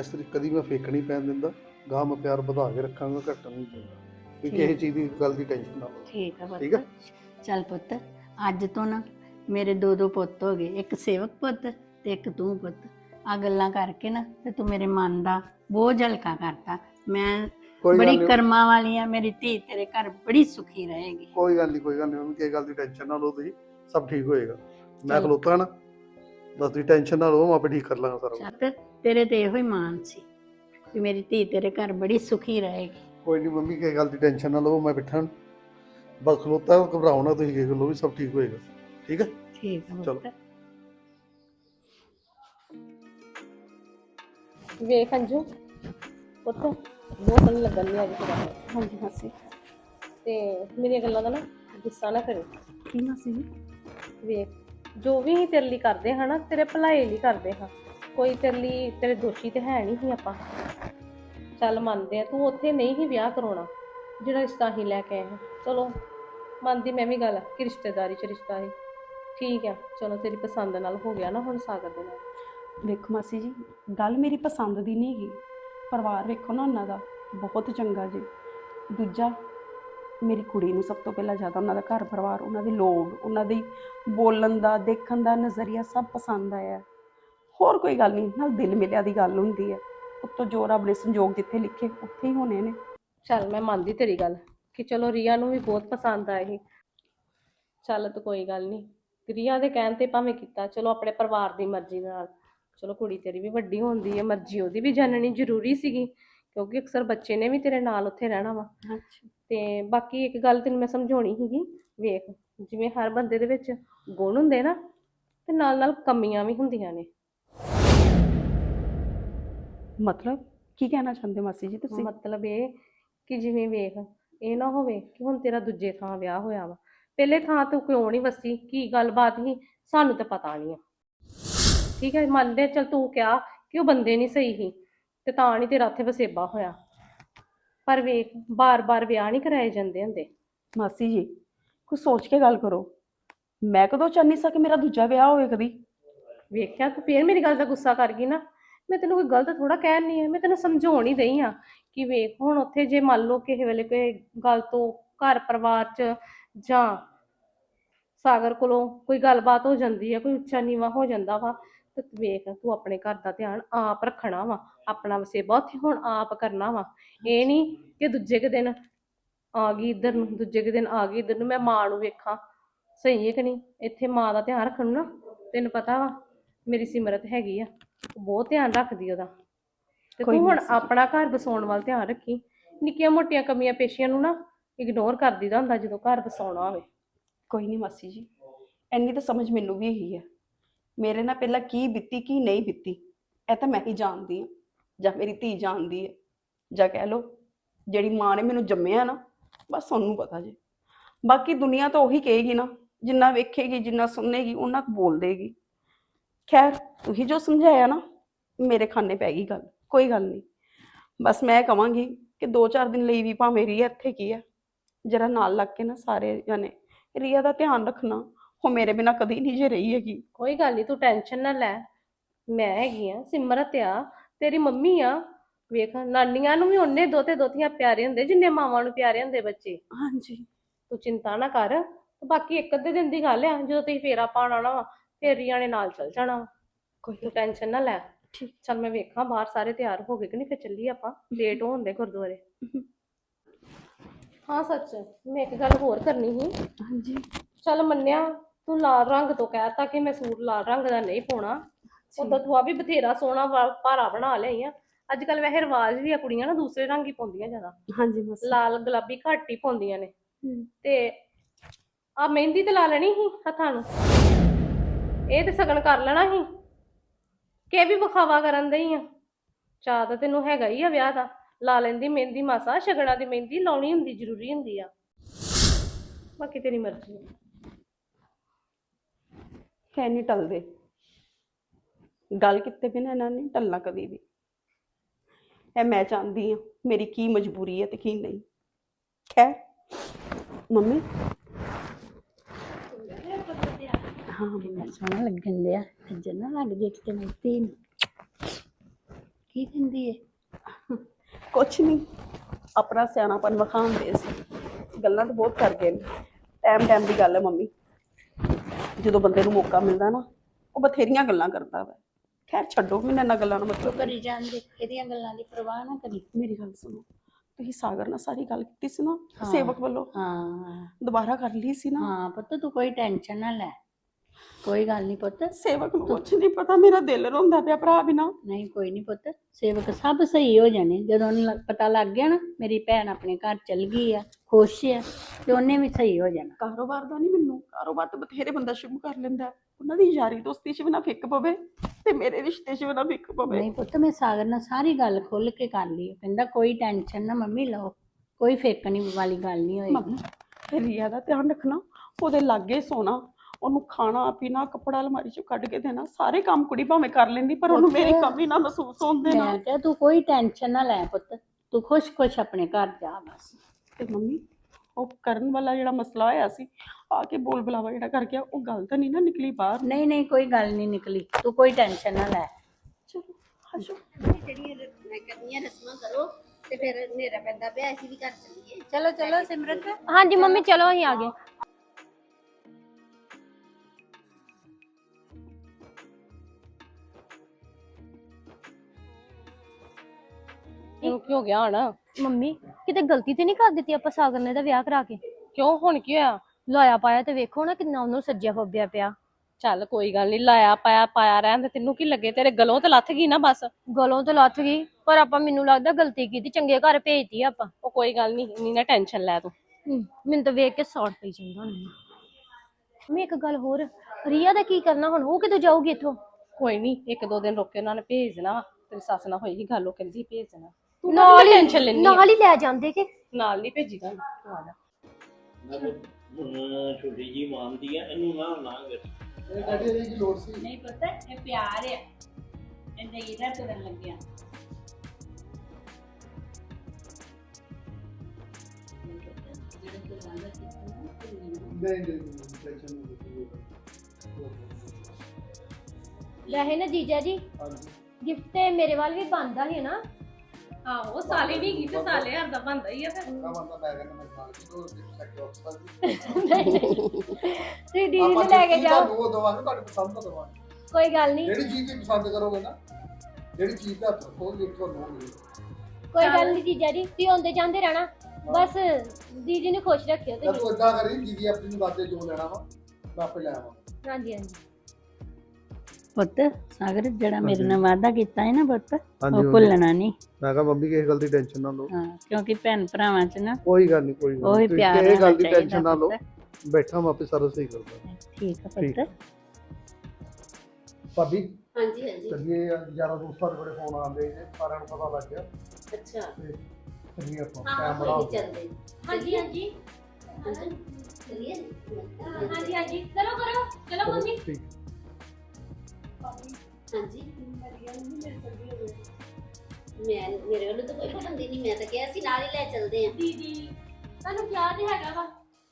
ਇਸ ਤਰੀਕੇ ਕਦੀ ਮੈਂ ਫੇਕ ਨਹੀਂ ਪੈਣ ਦਿੰਦਾ। ਗਾਂ ਮੈਂ ਪਿਆਰ ਵਧਾ ਕੇ ਰੱਖਾਂਗਾ ਘਟਣ ਨਹੀਂ ਦਿੰਦਾ। ਕਿ ਕਿਸੇ ਚੀਜ਼ ਦੀ ਗੱਲ ਦੀ ਟੈਨਸ਼ਨ ਨਾ ਲਓ। ਠੀਕ ਆ ਠੀਕ ਆ? ਪੁੱਤ ਚੱਲ ਪੁੱਤ ਅੱਜ ਤੋਂ ਨਾ ਮੇਰੇ ਦੋ ਦੋ ਪੁੱਤ ਹੋ ਗਏ ਇੱਕ ਸੇਵਕ ਪੁੱਤ ਤੇ ਇੱਕ ਤੂੰ ਪੁੱਤ ਆ ਗੱਲਾਂ ਕਰਕੇ ਨਾ ਤੇ ਤੂੰ ਮੇਰੇ ਮਨ ਦਾ ਬੋਝ ਹਲਕਾ ਕਰਤਾ ਮੈਂ ਕੋਈ ਗੱਲ ਬੜੀ ਨਹੀਂ ਕਰਮਾਂ ਵਾਲੀ ਆ ਮੇਰੀ ਧੀ ਤੇਰੇ ਘਰ ਬੜੀ ਸੁਖੀ ਰਹੇਗੀ ਕੋਈ ਗੱਲ ਨਹੀਂ ਕੋਈ ਗੱਲ ਨਹੀਂ ਮੰਮੀ ਕਿਸੇ ਗੱਲ ਦੀ ਟੈਨਸ਼ਨ ਨਾ ਲਓ ਤੁਸੀਂ ਸਭ ਠੀਕ ਹੋਏਗਾ ਮੈਂ ਚਲੋ। ਖਲੋਤਾ ਨਾ ਬਸ ਤੁਸੀਂ ਟੈਨਸ਼ਨ ਨਾ ਲਓ ਮੈਂ ਆਪੇ ਠੀਕ ਕਰ ਲਾਂਗਾ ਸਾਰਾ ਕੁਛ। ਚੱਲ ਤੇਰੇ ਤੇ ਇਹੋ ਹੀ ਮਾਨ ਸੀ ਕਿ ਮੇਰੀ ਧੀ ਤੇਰੇ ਘਰ ਬੜੀ ਸੁਖੀ ਰਹੇਗੀ ਕੋਈ ਨਹੀਂ ਮੰਮੀ ਕਿਸੇ ਗੱਲ ਦੀ ਟੈਨਸ਼ਨ ਨਾ ਲਓ ਮੈਂ ਬੈਠਾ ਹਾਂ। ਬਸ ਖਲੋਤਾ ਘਬਰਾਓ ਨਾ ਤੁਸੀਂ ਕਿਸੇ ਗੱਲੋਂ ਵੀ ਸਭ ਠੀਕ ਹੋਏਗਾ ਠੀਕ ਹੈ ਠੀਕ ਆ ਚਲੋ। ਪੁੱਤ ਵੇਖ ਅੰਜੂ। ਪੁੱਤ ਬਹੁਤ ਸੋਹਣੀ ਲੱਗਣ ਦੀ ਅੱਜ ਤੇਰਾ। ਹਾਂਜੀ ਮਾਸੀ। ਤੇ ਮੇਰੀਆਂ ਗੱਲਾਂ ਦਾ ਨਾ ਗੁੱਸਾ ਨਾ ਕਰੇ ਕੀ ਮਾਸੀ ਜੀ? ਵੇਖ ਜੋ ਵੀ ਅਸੀਂ ਤੇਰੇ ਲਈ ਕਰਦੇ ਹਾਂ ਨਾ ਤੇਰੇ ਭਲਾਈ ਲਈ ਕਰਦੇ ਹਾਂ। ਕੋਈ ਤੇਰੇ ਲਈ ਤੇਰੇ ਦੋਸ਼ੀ ਤੇ ਹੈ ਨਹੀਂ ਸੀ ਆਪਾਂ। ਚੱਲ ਮੰਨਦੇ ਆ ਤੂੰ ਉੱਥੇ ਨਹੀਂ ਹੀ ਵਿਆਹ ਕਰਾਉਣਾ ਜਿਹੜਾ ਰਿਸ਼ਤਾ ਹੀ ਲੈ ਕੇ ਆਏ ਹਾਂ। ਚਲੋ ਮੰਨਦੀ ਮੈਂ ਵੀ ਗੱਲ ਕਿ ਰਿਸ਼ਤੇਦਾਰੀ ਚ ਰਿਸ਼ਤਾ ਹੈ ਠੀਕ ਆ ਚਲੋ ਤੇਰੀ ਪਸੰਦ ਨਾਲ ਹੋ ਗਿਆ ਨਾ ਹੁਣ ਸਾਗਰ ਦੇ ਨਾਲ। ਵੇਖੋ ਮਾਸੀ ਜੀ, ਗੱਲ ਮੇਰੀ ਪਸੰਦ ਦੀ ਨਹੀਂ ਹੈਗੀ। ਪਰਿਵਾਰ ਵੇਖੋ ਨਾ ਉਹਨਾਂ ਦਾ, ਬਹੁਤ ਚੰਗਾ ਜੀ। ਦੂਜਾ, ਮੇਰੀ ਕੁੜੀ ਨੂੰ ਸਭ ਤੋਂ ਪਹਿਲਾਂ ਜ਼ਿਆਦਾ ਉਹਨਾਂ ਦਾ ਘਰ ਪਰਿਵਾਰ, ਉਹਨਾਂ ਦੇ ਲੋਕ ਉਹਨਾਂ ਦੀ ਬੋਲਣ ਦਾ, ਦੇਖਣ ਦਾ ਨਜ਼ਰੀਆ ਸਭ ਪਸੰਦ ਆਇਆ। ਹੋਰ ਕੋਈ ਗੱਲ ਨਹੀਂ, ਨਾਲ ਦਿਲ ਮਿਲਿਆ ਦੀ ਗੱਲ ਹੁੰਦੀ ਹੈ। ਉੱਤੋਂ ਜੋ ਰੱਬ ਨੇ ਸੰਜੋਗ ਜਿੱਥੇ ਲਿਖੇ, ਉੱਥੇ ਹੀ ਹੋਣੇ ਨੇ। ਚੱਲ ਮੈਂ ਮੰਨਦੀ ਤੇਰੀ ਗੱਲ, ਕਿ ਚਲੋ ਰੀਆ ਨੂੰ ਵੀ ਬਹੁਤ ਪਸੰਦ ਆਏ ਚੱਲ ਤਾਂ ਕੋਈ ਗੱਲ ਨਹੀਂ, ਰੀਆ ਦੇ ਕਹਿਣ ਤੇ ਭਾਵੇਂ ਕੀਤਾ, ਚਲੋ ਆਪਣੇ ਪਰਿਵਾਰ ਦੀ ਮਰਜ਼ੀ ਨਾਲ। ਚਲੋ ਕੁੜੀ ਤੇਰੀ ਵੀ ਵੱਡੀ ਹੁੰਦੀ ਹੈ ਮਰਜ਼ੀ ਉਹਦੀ ਵੀ ਜਾਣਨੀ ਜ਼ਰੂਰੀ ਸੀਗੀ ਕਿਉਂਕਿ ਅਕਸਰ ਬੱਚੇ ਨੇ ਵੀ ਤੇਰੇ ਨਾਲ ਉੱਥੇ ਰਹਿਣਾ ਵਾ। ਅੱਛਾ। ਤੇ ਬਾਕੀ ਇੱਕ ਗੱਲ ਤੈਨੂੰ ਮੈਂ ਸਮਝਾਉਣੀ ਸੀਗੀ ਵੇਖ ਜਿਵੇਂ ਹਰ ਬੰਦੇ ਦੇ ਵਿੱਚ ਗੁਣ ਹੁੰਦੇ ਨਾ ਤੇ ਨਾਲ ਨਾਲ ਕਮੀਆਂ ਵੀ ਹੁੰਦੀਆਂ ਨੇ। ਮਤਲਬ ਕੀ ਕਹਿਣਾ ਚਾਹੁੰਦੇ ਮਾਸੀ ਜੀ ਤੁਸੀਂ? ਮਤਲਬ ਇਹ ਕਿ ਜਿਵੇਂ ਵੇਖ ਇਹ ਨਾ ਹੋਵੇ ਕਿ ਹੁਣ ਤੇਰਾ ਦੂਜੇ ਥਾਂ ਵਿਆਹ ਹੋਇਆ ਵਾ। ਪਹਿਲੇ ਥਾਂ ਤੂੰ ਕਿਉਂ ਨਹੀਂ ਵਸੀ? ਕੀ ਗੱਲਬਾਤ ਸੀ? ਸਾਨੂੰ ਤਾਂ ਪਤਾ ਨਹੀਂ ਆ। ਠੀਕ ਹੈ ਮੰਨਦੇ ਚਲ ਤੂੰ ਕਿਹਾ ਕਿ ਉਹ ਬੰਦੇ ਨਹੀਂ ਸਹੀ ਸੀ ਤੇ ਤਾਂ ਨਹੀਂ ਤੇਰਾ ਉੱਥੇ ਵਸੇਬਾ ਹੋਇਆ। ਪਰ ਵੇਖ ਬਾਰ-ਬਾਰ ਵਿਆਹ ਨਹੀਂ ਕਰਾਏ ਜਾਂਦੇ ਹੁੰਦੇ। ਮਾਸੀ ਜੀ ਕੁਝ ਸੋਚ ਕੇ ਗੱਲ ਕਰੋ। ਮੈਂ ਕਦੋਂ ਚਾਹਨੀ ਸਾਂ ਕਿ ਮੇਰਾ ਦੂਜਾ ਵਿਆਹ ਹੋਵੇ ਕਦੀ? ਵੇਖਿਆ ਤੂੰ ਫੇਰ ਮੇਰੀ ਗੱਲ ਦਾ ਗੁੱਸਾ ਕਰ ਗਈ ਨਾ। ਮੈਂ ਤੈਨੂੰ ਕੋਈ ਗਲਤ ਥੋੜਾ ਕਹਿ ਨਹੀਂ ਹੈ ਮੈਂ ਤੈਨੂੰ ਸਮਝਾਉਣ ਹੀ ਦਈ ਆ ਕਿ ਵੇਖ ਹੁਣ ਉੱਥੇ ਜੇ ਮੰਨ ਲਓ ਕਿਸੇ ਵੇਲੇ ਕੋਈ ਗੱਲ ਤੋਂ ਘਰ ਪਰਿਵਾਰ 'ਚ ਜਾਂ ਸਾਗਰ ਕੋਲੋਂ ਕੋਈ ਗੱਲਬਾਤ ਹੋ ਜਾਂਦੀ ਹੈ ਕੋਈ ਉੱਚਾ ਨੀਵਾ ਹੋ ਜਾਂਦਾ ਵਾ ਤੇ ਵੇਖ ਤੂੰ ਆਪਣੇ ਘਰ ਦਾ ਧਿਆਨ ਆਪ ਰੱਖਣਾ ਵਾ ਆਪਣਾ ਵਸੇਬਾ ਉੱਥੇ ਹੁਣ ਆਪ ਕਰਨਾ ਵਾ। ਇਹ ਨਹੀਂ ਕਿ ਦੂਜੇ ਕੁ ਦਿਨ ਆ ਗਈ ਇੱਧਰ ਨੂੰ ਦੂਜੇ ਕੁ ਦਿਨ ਆ ਗਈ ਇੱਧਰ ਨੂੰ ਮੈਂ ਮਾਂ ਨੂੰ ਵੇਖਾਂ। ਸਹੀ ਹੈ ਕਿ ਨਹੀਂ? ਇੱਥੇ ਮਾਂ ਦਾ ਧਿਆਨ ਰੱਖਣ ਨੂੰ ਤੈਨੂੰ ਪਤਾ ਵਾ ਮੇਰੀ ਸਿਮਰਤ ਹੈਗੀ ਆ ਉਹ ਬਹੁਤ ਧਿਆਨ ਰੱਖਦੀ ਉਹਦਾ। ਤੇ ਕੋਈ ਤੂੰ ਹੁਣ। ਆਪਣਾ ਘਰ ਵਸਾਉਣ ਵੱਲ ਧਿਆਨ ਰੱਖੀ। ਨਿੱਕੀਆਂ ਮੋਟੀਆਂ ਕਮੀਆਂ ਪੇਸ਼ੀਆਂ ਨੂੰ ਨਾ ਇਗਨੋਰ ਕਰ ਦੀਦਾ ਹੁੰਦਾ ਜਦੋਂ ਘਰ ਵਸਾਉਣਾ ਹੋਵੇ। ਕੋਈ ਨਹੀਂ ਮਾਸੀ ਜੀ ਇੰਨੀ ਤਾਂ ਸਮਝ ਮੈਨੂੰ ਵੀ ਹੈਗੀ ਹੈ ਮੇਰੇ ਨਾਲ ਪਹਿਲਾਂ ਕੀ ਬੀਤੀ, ਕੀ ਨਹੀਂ ਬੀਤੀ, ਇਹ ਤਾਂ ਮੈਂ ਹੀ ਜਾਣਦੀ ਹਾਂ, ਜਾਂ ਮੇਰੀ ਧੀ ਜਾਣਦੀ ਹੈ, ਜਾਂ ਕਹਿ ਲਓ ਜਿਹੜੀ ਮਾਂ ਨੇ ਮੈਨੂੰ ਜੰਮਿਆ ਨਾ, ਬਸ ਉਹਨੂੰ ਪਤਾ ਜੇ। ਬਾਕੀ ਦੁਨੀਆ ਤਾਂ ਉਹੀ ਕਹੇਗੀ ਨਾ, ਜਿੰਨਾ ਵੇਖੇਗੀ, ਜਿੰਨਾ ਸੁਣੇਗੀ, ਉਹਨਾਂ ਕੁ ਬੋਲ ਦੇਗੀ। ਖੈਰ, ਤੁਸੀਂ ਜੋ ਸਮਝਾਇਆ ਨਾ, ਮੇਰੇ ਖਾਨੇ ਪੈ ਗਈ ਗੱਲ, ਕੋਈ ਗੱਲ ਨਹੀਂ। ਬਸ ਮੈਂ ਕਵਾਂਗੀ ਕਿ 2-4 ਦਿਨ ਲਈ ਵੀ ਭਾਵੇਂ ਰੀਆ ਇੱਥੇ ਕੀ ਹੈ, ਜਰਾ ਨਾਲ ਲੱਗ ਕੇ ਨਾ ਸਾਰੇ ਜਾਣੇ, ਰੀਆ ਦਾ ਧਿਆਨ ਰੱਖਣਾ ਉਹ ਮੇਰੇ ਬਿਨਾ ਕਦੀ ਨਹੀਂ ਜੇ ਰਹੀ ਹੈਗੀ। ਕੋਈ ਗੱਲ ਨਹੀਂ ਤੂੰ ਟੈਨਸ਼ਨ ਨਾ ਲੈ। ਮੈਂ ਹੈਗੀ ਆ ਸਿਮਰਤ ਆ ਤੇਰੀ ਮੰਮੀ ਆ। ਵੇਖ ਨਾਨੀਆਂ ਨੂੰ ਵੀ ਉਹਨੇ ਦੋਤੇ ਦੋਤੀਆਂ ਪਿਆਰੇ ਹੁੰਦੇ ਜਿੰਨੇ ਮਾਵਾਂ ਨੂੰ ਪਿਆਰੇ ਹੁੰਦੇ ਬੱਚੇ। ਹਾਂਜੀ। ਤੂੰ ਚਿੰਤਾ ਨਾ ਕਰ ਤੇ ਬਾਕੀ ਇੱਕ ਅੱਧੇ ਦਿਨ ਦੀ ਗੱਲ ਆ ਜਦੋਂ ਤੁਸੀਂ ਫੇਰਾ ਪਾਉਣ ਆਉਣਾ ਵਾ ਫੇਰ ਰੀਆਂ ਨੇ ਨਾਲ ਚੱਲ ਜਾਣਾ ਵਾ। ਕੋਈ ਤੂੰ ਟੈਨਸ਼ਨ ਨਾ ਲੈ। ਠੀਕ। ਚੱਲ ਮੈਂ ਵੇਖਾਂ ਬਾਹਰ ਸਾਰੇ ਤਿਆਰ ਹੋ ਗਏ ਕਿ ਨਹੀਂ ਫੇਰ ਚੱਲੀਏ ਆਪਾਂ। ਲੇਟ ਹੋਣ ਦੇ ਗੁਰਦੁਆਰੇ। ਹਾਂ ਸੱਚ ਮੈਂ ਇੱਕ ਗੱਲ ਹੋਰ ਕਰਨੀ ਸੀ। ਹਾਂਜੀ। ਚੱਲ ਮੰਨਿਆ ਤੂੰ ਲਾਲ ਰੰਗ ਤੋਂ ਕਹਿਤਾ ਕਿ ਮੈਂ ਸੂਟ ਲਾਲ ਰੰਗ ਦਾ ਨਹੀਂ ਪਾਉਣਾ। ਉਦੋਂ ਤੂੰ ਆ ਵੀ ਬਥੇਰਾ ਸੋਹਣਾ ਵਾ- ਭਾਰਾ ਬਣਾ ਲਿਆਈ ਆ ਅੱਜ ਕੱਲ ਵੈਸੇ ਰਿਵਾਜ ਵੀ ਆ ਕੁੜੀਆਂ ਨਾ ਦੂਸਰੇ ਰੰਗ ਹੀ ਪਾਉਂਦੀਆਂ ਜ਼ਿਆਦਾ। ਹਾਂਜੀ ਬਸ। ਲਾਲ ਗੁਲਾਬੀ ਘੱਟ ਹੀ ਪਾਉਂਦੀਆਂ ਨੇ। ਹਮ। ਤੇ ਆ ਮਹਿੰਦੀ ਤੇ ਲਾ ਲੈਣੀ ਸੀ ਹੱਥਾਂ ਨੂੰ। ਇਹ ਤੇ ਸਗਨ ਕਰ ਲੈਣਾ ਸੀ। ਕਿ ਇਹ ਵੀ ਵਿਖਾਵਾ ਕਰਨ ਦਈ ਆ। ਚਾਹ ਤਾਂ ਤੈਨੂੰ ਹੈਗਾ ਹੀ ਆ ਵਿਆਹ ਦਾ। ਲਾ ਲੈਂਦੀ ਮਹਿੰਦੀ ਮਾਸਾ ਸ਼ਗਨਾਂ ਦੀ ਮਹਿੰਦੀ ਲਾਉਣੀ ਹੁੰਦੀ ਜ਼ਰੂਰੀ ਹੁੰਦੀ ਆ। ਬਾਕੀ ਤੇਰੀ ਮਰਜ਼ੀ ਆ। ਹੈ ਨਹੀਂ ਟਲਦੇ। ਗੱਲ ਕਿਤੇ ਬਿਨਾਂ ਇਹਨਾਂ ਨੇ ਟਲਣਾ ਕਦੀ ਵੀ। ਇਹ ਮੈਂ ਚਾਹੁੰਦੀ ਹਾਂ ਮੇਰੀ ਕੀ ਮਜਬੂਰੀ ਹੈ ਤੇ ਕੀ ਨਹੀਂ। ਖੈਰ ਮੰਮੀ? ਹਾਂ ਮੰਮੀ। ਸੋਹਣਾ ਲੱਗਣ ਡਿਆ ਅੱਜ ਨਾ ਲੱਗ ਜੇ ਕਿਤੇ ਮਿਲਤੀ ਕੀ ਕਹਿੰਦੀ ਏ? ਕੁਛ ਨਹੀਂ ਆਪਣਾ ਸਿਆਣਾਪਨ ਵਿਖਾਉਂਦੇ ਸੀ। ਗੱਲਾਂ ਤਾਂ ਬਹੁਤ ਕਰ ਗਏ ਨੇ। ਟਾਈਮ ਟਾਈਮ ਦੀ ਗੱਲ ਹੈ ਮੰਮੀ। ਜਦੋਂ ਬੰਦੇ ਨੂੰ ਮੌਕਾ ਮਿਲਦਾ ਨਾ ਉਹ ਬਥੇਰੀਆਂ ਗੱਲਾਂ ਕਰਦਾ ਵਾ। ਖੈਰ ਛੱਡੋ ਮੈਨੂੰ ਇਹਨਾਂ ਗੱਲਾਂ ਨੂੰ ਮਤਲਬ। ਕਰੀ ਜਾਂਦੇ ਇਹਦੀਆਂ ਗੱਲਾਂ ਦੀ ਪਰਵਾਹ ਨਾ ਕਰੀ। ਮੇਰੀ ਗੱਲ ਸੁਣੋ ਤੁਸੀਂ ਸਾਗਰ ਨਾਲ ਸਾਰੀ ਗੱਲ ਕੀਤੀ ਸੀ ਨਾ ਹਾਂ। ਸੇਵਕ ਵੱਲੋਂ? ਹਾਂ। ਦੁਬਾਰਾ ਕਰ ਲਈ ਸੀ ਨਾ? ਹਾਂ ਪੁੱਤ ਤੂੰ ਕੋਈ ਟੈਨਸ਼ਨ ਨਾ ਲੈ। ਕੋਈ ਗੱਲ ਨਹੀਂ ਪੁੱਤ। ਸੇਵਕ ਨੂੰ ਕੁਛ ਨਹੀਂ ਪਤਾ ਮੇਰਾ ਦਿਲ ਰੋਂਦਾ ਪਿਆ ਭਰਾ ਬਿਨਾ। ਨਹੀਂ ਕੋਈ ਨਹੀਂ ਪੁੱਤ ਸੇਵਕ ਸਭ ਸਹੀ ਹੋ ਜਾਣੇ। ਜਦੋਂ ਉਹਨੂੰ ਪਤਾ ਲੱਗ ਗਿਆ ਨਾ ਮੇਰੀ ਭੈਣ ਆਪਣੇ ਘਰ ਚਲ ਗਈ ਆ ਖੁਸ਼ ਆ ਤੇ ਉਹਨੇ ਵੀ ਸਹੀ ਹੋ ਜਾਣਾ। ਕਾਰੋਬਾਰ ਦਾ ਨਹੀਂ ਮੈਨੂੰ ਕਾਰੋਬਾਰ ਤਾਂ ਬਥੇਰੇ ਬੰਦਾ ਸ਼ੁਰੂ ਕਰ ਲੈਂਦਾ। ਉਹਨਾਂ ਦੀ ਯਾਰੀ ਦੋਸਤੀ 'ਚ ਵੀ ਨਾ ਫਿੱਕ ਪਵੇ ਤੇ ਮੇਰੇ ਰਿਸ਼ਤੇ 'ਚ ਵੀ ਨਾ ਫਿੱਕ ਪਵੇ। ਨਹੀਂ ਪੁੱਤ ਮੈਂ ਸਾਗਰ ਨਾਲ ਸਾਰੀ ਗੱਲ ਖੁੱਲ ਕੇ ਕਰ ਲਈ ਕਹਿੰਦਾ ਕੋਈ ਟੈਨਸ਼ਨ ਨਾ ਮੰਮੀ ਲਓ। ਕੋਈ ਫੇਕ ਨਹੀਂ ਵਾਲੀ ਗੱਲ ਨਹੀਂ ਹੋਈ ਮੰਮੀ ਰੀਆ ਦਾ ਧਿਆਨ ਰੱਖਣਾ ਉਹਦੇ ਲਾਗੇ ਸੋਣਾ। ਉਹਨੂੰ ਖਾਣਾ ਪੀਣਾ ਕੱਪੜਾ ਅਲਮਾਰੀ 'ਚੋਂ ਕੱਢ ਕੇ ਦੇਣਾ ਸਾਰੇ ਕੰਮ ਕੁੜੀ ਭਾਵੇਂ ਕਰ ਲੈਂਦੀ ਪਰ ਉਹਨੂੰ ਮੇਰੀ ਕਮੀ ਨਾ ਮਹਿਸੂਸ ਹੋਣ ਦੇਣਾ। ਮੈਂ ਕਿਹਾ ਤੂੰ ਕੋਈ ਟੈਨਸ਼ਨ ਨਾ ਲੈ ਪੁੱਤ ਤੂੰ ਖੁਸ਼-ਖੁਸ਼ ਆਪਣੇ ਘਰ ਜਾ ਬਸ। ਤੇ ਮੰਮੀ ਉਹ ਕਰਨ ਵਾਲਾ ਜਿਹੜਾ ਮਸਲਾ ਹੋਇਆ ਸੀ ਆ ਕੇ ਬੋਲ ਬੁਲਾਵਾ ਜਿਹੜਾ ਕਰ ਗਿਆ ਉਹ ਗੱਲ ਤਾਂ ਨਹੀਂ ਨਾ ਨਿਕਲੀ ਬਾਹਰ। ਨਹੀਂ ਨਹੀਂ ਕੋਈ ਗੱਲ ਨਹੀਂ ਨਿਕਲੀ ਤੂੰ ਕੋਈ ਟੈਨਸ਼ਨ ਨਾ ਲੈ। ਚਲੋ ਹਸ਼ੋ ਜਿਹੜੀਆਂ ਮੈਂ ਕਰਨੀਆਂ ਰਸਮਾਂ ਕਰੋ ਤੇ ਫਿਰ ਹਨੇਰਾ ਪੈਂਦਾ ਪਿਆ ਅਸੀਂ ਵੀ ਘਰ ਚੱਲੀਏ। ਚਲੋ ਚਲੋ ਸਿਮਰਤ। ਹਾਂਜੀ ਮੰਮੀ ਚਲੋ ਅਸੀਂ ਆ ਗਏ। ਕੀ ਹੋ ਗਿਆ ਹਣ? ਮੰਮੀ ਕਿਤੇ ਗਲਤੀ ਤੇ ਨਹੀਂ ਕਰ ਦਿੱਤੀ ਆਪਾਂ ਸਾਗਰ ਨੇ ਦਾ ਵਿਆਹ ਕਰਾ ਕੇ? ਕਿਉਂ? ਹੁਣ ਕੀ ਹੋਇਆ? ਲਾਇਆ ਪਾਇਆ ਤੇ ਵੇਖੋ ਨਾ ਕਿੰਨਾ ਉਹਨੂੰ ਸੱਜਿਆ ਫੱਬਿਆ ਪਿਆ। ਚੱਲ ਕੋਈ ਗੱਲ ਨਹੀਂ ਲਾਇਆ ਪਾਇਆ ਪਾਇਆ ਰਹਿਣ ਦੇ ਤੈਨੂੰ ਕੀ ਲੱਗੇ? ਤੇਰੇ ਗਲੋਂ ਤੇ ਲੱਥ ਗਈ ਨਾ ਬਸ। ਗਲੋਂ ਤੇ ਲੱਥ ਗਈ ਪਰ ਆਪਾਂ ਮੈਨੂੰ ਲੱਗਦਾ ਗਲਤੀ ਕੀਤੀ ਚੰਗੇ ਘਰ ਭੇਜਤੀ ਆਪਾਂ। ਉਹ ਕੋਈ ਗੱਲ ਨਹੀਂ ਇੰਨੀ ਨਾ ਟੈਨਸ਼ਨ ਲੈ ਤੂੰ। ਹਮ, ਮੈਨੂੰ ਤਾਂ ਵੇਖ ਕੇ ਸੌਟ ਪਈ ਜਾਂਦਾ ਹੁਣ। ਮੈਂ ਇੱਕ ਗੱਲ ਹੋਰ ਰੀਆ ਦਾ ਕੀ ਕਰਨਾ ਹੁਣ? ਉਹ ਕਿਦੋਂ ਜਾਊਗੀ ਇੱਥੋਂ? ਕੋਈ ਨਹੀਂ ਇੱਕ ਦੋ ਦਿਨ ਰੁਕ ਕੇ ਉਹਨਾਂ ਨੇ ਭੇਜ ਦੇਣਾ ਵਾ। ਤੇਰੀ ਸੱਸ ਨਾਲ ਹੋਈ ਗੱਲ ਉਹ ਕਹਿੰਦੀ ਭੇਜ ਦੇਣਾ। ਤੂੰ ਨਾਲ ਟੈਨਸ਼ਨ ਲੈਣੀ ਨਾਲ ਹੀ ਲੈ ਜਾਂਦੇ ਕਿ। ਨਾਲ ਨਹੀਂ ਭੇਜੀ ਤੂੰ। ਆ ਜਾ ਹੁਣ ਛੋਟੀ ਜੀ ਮਾਨਦੀ ਆ ਇਹਨੂੰ ਨਾ ਨਾ ਕਰ ਨਹੀਂ ਪੁੱਤ ਇਹ ਪਿਆਰ ਆ। ਇਹਦੇ ਇਹਦਾ ਤੁਰਨ ਲੱਗਿਆ। ਜਿਹੜਾ ਤੂੰ ਵਾਦਾ ਕੀਤਾ ਨਾ ਕੁੜੀ ਨੂੰ। ਨਹੀਂ ਨਹੀਂ ਟੈਨਸ਼ਨ ਨਹੀਂ। ਵੈਸੇ ਨਾ ਜੀਜਾ ਜੀ ਹਾਂਜੀ। ਗਿਫਟ ਤੇ ਮੇਰੇ ਵੱਲ ਵੀ ਬੰਦਾ ਹੀ ਨਾ। ਆਹੋ ਸਾਲੀ ਵੀ ਗਈ ਤੇ ਸਾਲੇ ਹਰ ਦਾ ਬੰਦਾ ਹੀ ਆ ਫਿਰ। ਕਾ ਮੰਨਦਾ ਮੈਂ ਕਹਿੰਦਾ ਮੈਂ ਨਾਲ ਕਿ ਦੋ ਸੈਕਟਰ ਆਫਸਰ ਤੁਸੀਂ ਦੀਦੀ ਨੂੰ ਲੈ ਕੇ ਜਾਓ। ਉਹ ਦਵਾਂਗੇ ਤੁਹਾਡੇ ਪਸੰਦ ਦਾ ਦਵਾਂਗੇ। ਕੋਈ ਗੱਲ ਨਹੀਂ। ਜਿਹੜੀ ਚੀਜ਼ ਤੁਸੀਂ ਪਸੰਦ ਕਰੋਗੇ ਨਾ ਜਿਹੜੀ ਚੀਜ਼ ਦਾ ਤੁਹਾਨੂੰ ਮਿਲੇਗੀ। ਕੋਈ ਗੱਲ ਨਹੀਂ ਜੀਜਾ ਜੀ ਤੁਸੀਂ ਆਉਂਦੇ ਜਾਂਦੇ ਰਹਿਣਾ। ਬਸ ਦੀਦੀ ਨੂੰ ਖੁਸ਼ ਰੱਖਿਓ ਤਾਂ ਤੁਸੀਂ ਤੂੰ ਇਦਾਂ ਕਰੀ ਦੀਦੀ ਆਪਣੀ ਨੂੰ ਦੱਸ ਦੇ ਜੋ ਲੈਣਾ ਵਾ ਮੈਂ ਆਪੇ ਲੈ ਆਵਾਂਗਾ। ਹਾਂਜੀ ਹਾਂਜੀ। ਪੁੱਤ ਸਾਗਰ ਜਿਹੜਾ ਮੇਰੇ ਨਾਲ ਵਾਦਾ ਕੀਤਾ ਹੈ ਨਾ ਪੁੱਤ ਹਾਂਜੀ, ਉਹ ਭੁੱਲਣਾ ਨਹੀਂ। ਮੈਂ ਕਹਾ ਮੰਮੀ ਕਿਸੇ ਗੱਲ ਦੀ ਟੈਨਸ਼ਨ ਨਾ ਲਓ। ਹਾਂ ਕਿਉਂਕਿ ਭੈਣ ਭਰਾਵਾਂ 'ਚ ਨਾ ਕੋਈ ਗੱਲ ਨਹੀਂ ਕੋਈ ਗੱਲ ਉਹੀ ਨਹੀਂ ਤੁਸੀਂ ਪਿਆਰ ਇਹ ਗੱਲ ਦੀ ਹੋਣਾ ਟੈਨਸ਼ਨ ਨਾ ਲਓ। ਚਾਹੀਦਾ ਬੈਠਾ ਮੈਂ ਆਪੇ ਸਾਰਾ ਸਹੀ ਕਰਦਾ। ਠੀਕ ਆ ਠੀਕ। ਪੁੱਤ। ਭਾਬੀ? ਹਾਂਜੀ ਹਾਂਜੀ। ਚੱਲੀਏ ਯਾਰਾਂ ਦੋਸਤਾਂ ਦੇ ਬੜੇ ਫੋਨ ਆਉਂਦੇ ਨੇ ਸਾਰਿਆਂ ਨੂੰ ਪਤਾ ਲੱਗ ਗਿਆ। ਅੱਛਾ। ਤੇ ਚੱਲੀਏ ਆਪਾਂ ਹਾਂ ਟਾਈਮ ਕੋਈ ਨਹੀਂ ਚੱਲਦੇ ਹਾਂਜੀ ਹਾਂਜੀ। ਚੱਲੀਏ। ਹਾਂਜੀ ਹਾਂਜੀ। ਚਲੋ ਕਰੋ ਚਲੋ ਮੰਮੀ। ਠੀਕ। ਹਾਂਜੀ। ਮੈਂ ਮੇਰੇ ਵੱਲੋਂ ਤਾਂ ਕੋਈ ਪਾਬੰਦੀ ਨਹੀਂ ਮੈਂ ਤਾਂ ਕਿਹਾ ਸੀ ਨਾਲ ਹੀ ਲੈ ਚੱਲਦੇ ਆ ਦੀਦੀ ਤੁਹਾਨੂੰ ਕਿਹਾ ਤੇ ਹੈਗਾ ਵਾ।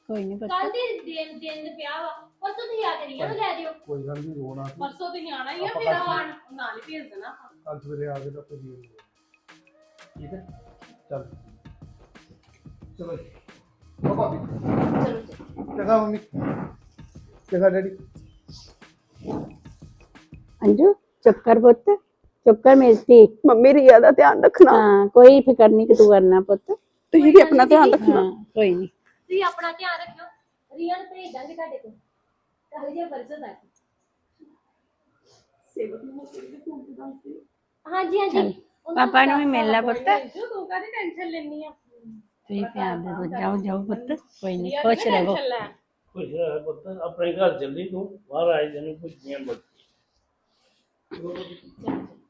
ਕੋਈ ਨਹੀਂ ਪੁੱਤ। ਕੱਲ ਦੇ ਦਿਨ ਦਿਨ ਪਿਆ ਵਾ। ਪਰਸੋਂ ਤੁਸੀਂ ਆ ਕੇ ਰੀਆ ਨੂੰ ਲੈ ਜਿਓ ਕੋਈ ਗੱਲ ਨਹੀਂ ਰੋਣਾ ਪਰਸੋਂ ਤੁਸੀਂ ਆਣਾ ਹੀ ਆ ਆਪਾਂ ਫਿਰ ਕੱਲ੍ਹ ਆਣ ਨਾਲ ਹੀ ਭੇਜ ਦੇਣਾ ਆਪਾਂ। ਕੱਲ ਸਵੇਰੇ ਆ ਕੇ ਤਾਂ ਕੋਈ ਨਹੀਂ ਠੀਕ ਹੈ? ਚੱਲ। ਚਲੋ ਜੀ। ਉਹ ਭਾਬੀ। ਚਲੋ ਚਲੋ ਚੰਗਾ ਮੰਮੀ। ਚੰਗਾ ਡੈਡੀ। ਅੰਜੂ? ਚੁੱਪ ਕਰ ਪੁੱਤ ਚੁੱਪ ਕਰ ਮੇਰੀ ਧੀ ਮੰਮੀ ਰੀਆ ਦਾ ਧਿਆਨ ਰੱਖਣਾ। ਹਾਂ ਕੋਈ ਫਿਕਰ ਨਹੀਂ ਕਿ ਤੂੰ ਕਰਨਾ ਪੁੱਤ। ਤੁਸੀਂ ਵੀ ਆਪਣਾ ਧਿਆਨ ਰੱਖਣਾ। ਹਾਂ ਕੋਈ ਨਹੀਂ ਤੁਸੀਂ ਆਪਣਾ ਧਿਆਨ ਰੱਖਿਓ। ਰੀਆ ਨੂੰ ਭੇਜ ਦਾਂਗੇ ਤੁਹਾਡੇ ਕੋਲ। ਕੱਲ ਜੇ ਪਰਸੋਂ ਤੱਕ ਹਾਂਜੀ ਹਾਂਜੀ। ਉਹਨਾਂ ਪਾਪਾ ਨੂੰ ਵੀ ਮਿਲ ਲੈ ਪੁੱਤ। ਤੂੰ ਕਾਹਦੀ ਟੈਨਸ਼ਨ ਲੈਣੀ ਆ। ਤੁਸੀਂ ਪਿਆਰ ਦੇ ਦੋ ਜਾਓ ਜਾਓ ਪੁੱਤ। ਕੋਈ ਨਹੀਂ ਖੁਸ਼ ਨਾ ਰਹੋ। tension ਲੈ। ਕੁਛ ਹੈ ਪੁੱਤ ਆਪਣੇ ਘਰ ਚੱਲੀ ਤੂੰ। ਬਾਹਰ ਆਈ ਤੈਨੂੰ ਕੁਝ ਨਹੀਂ ਬੱਚੀ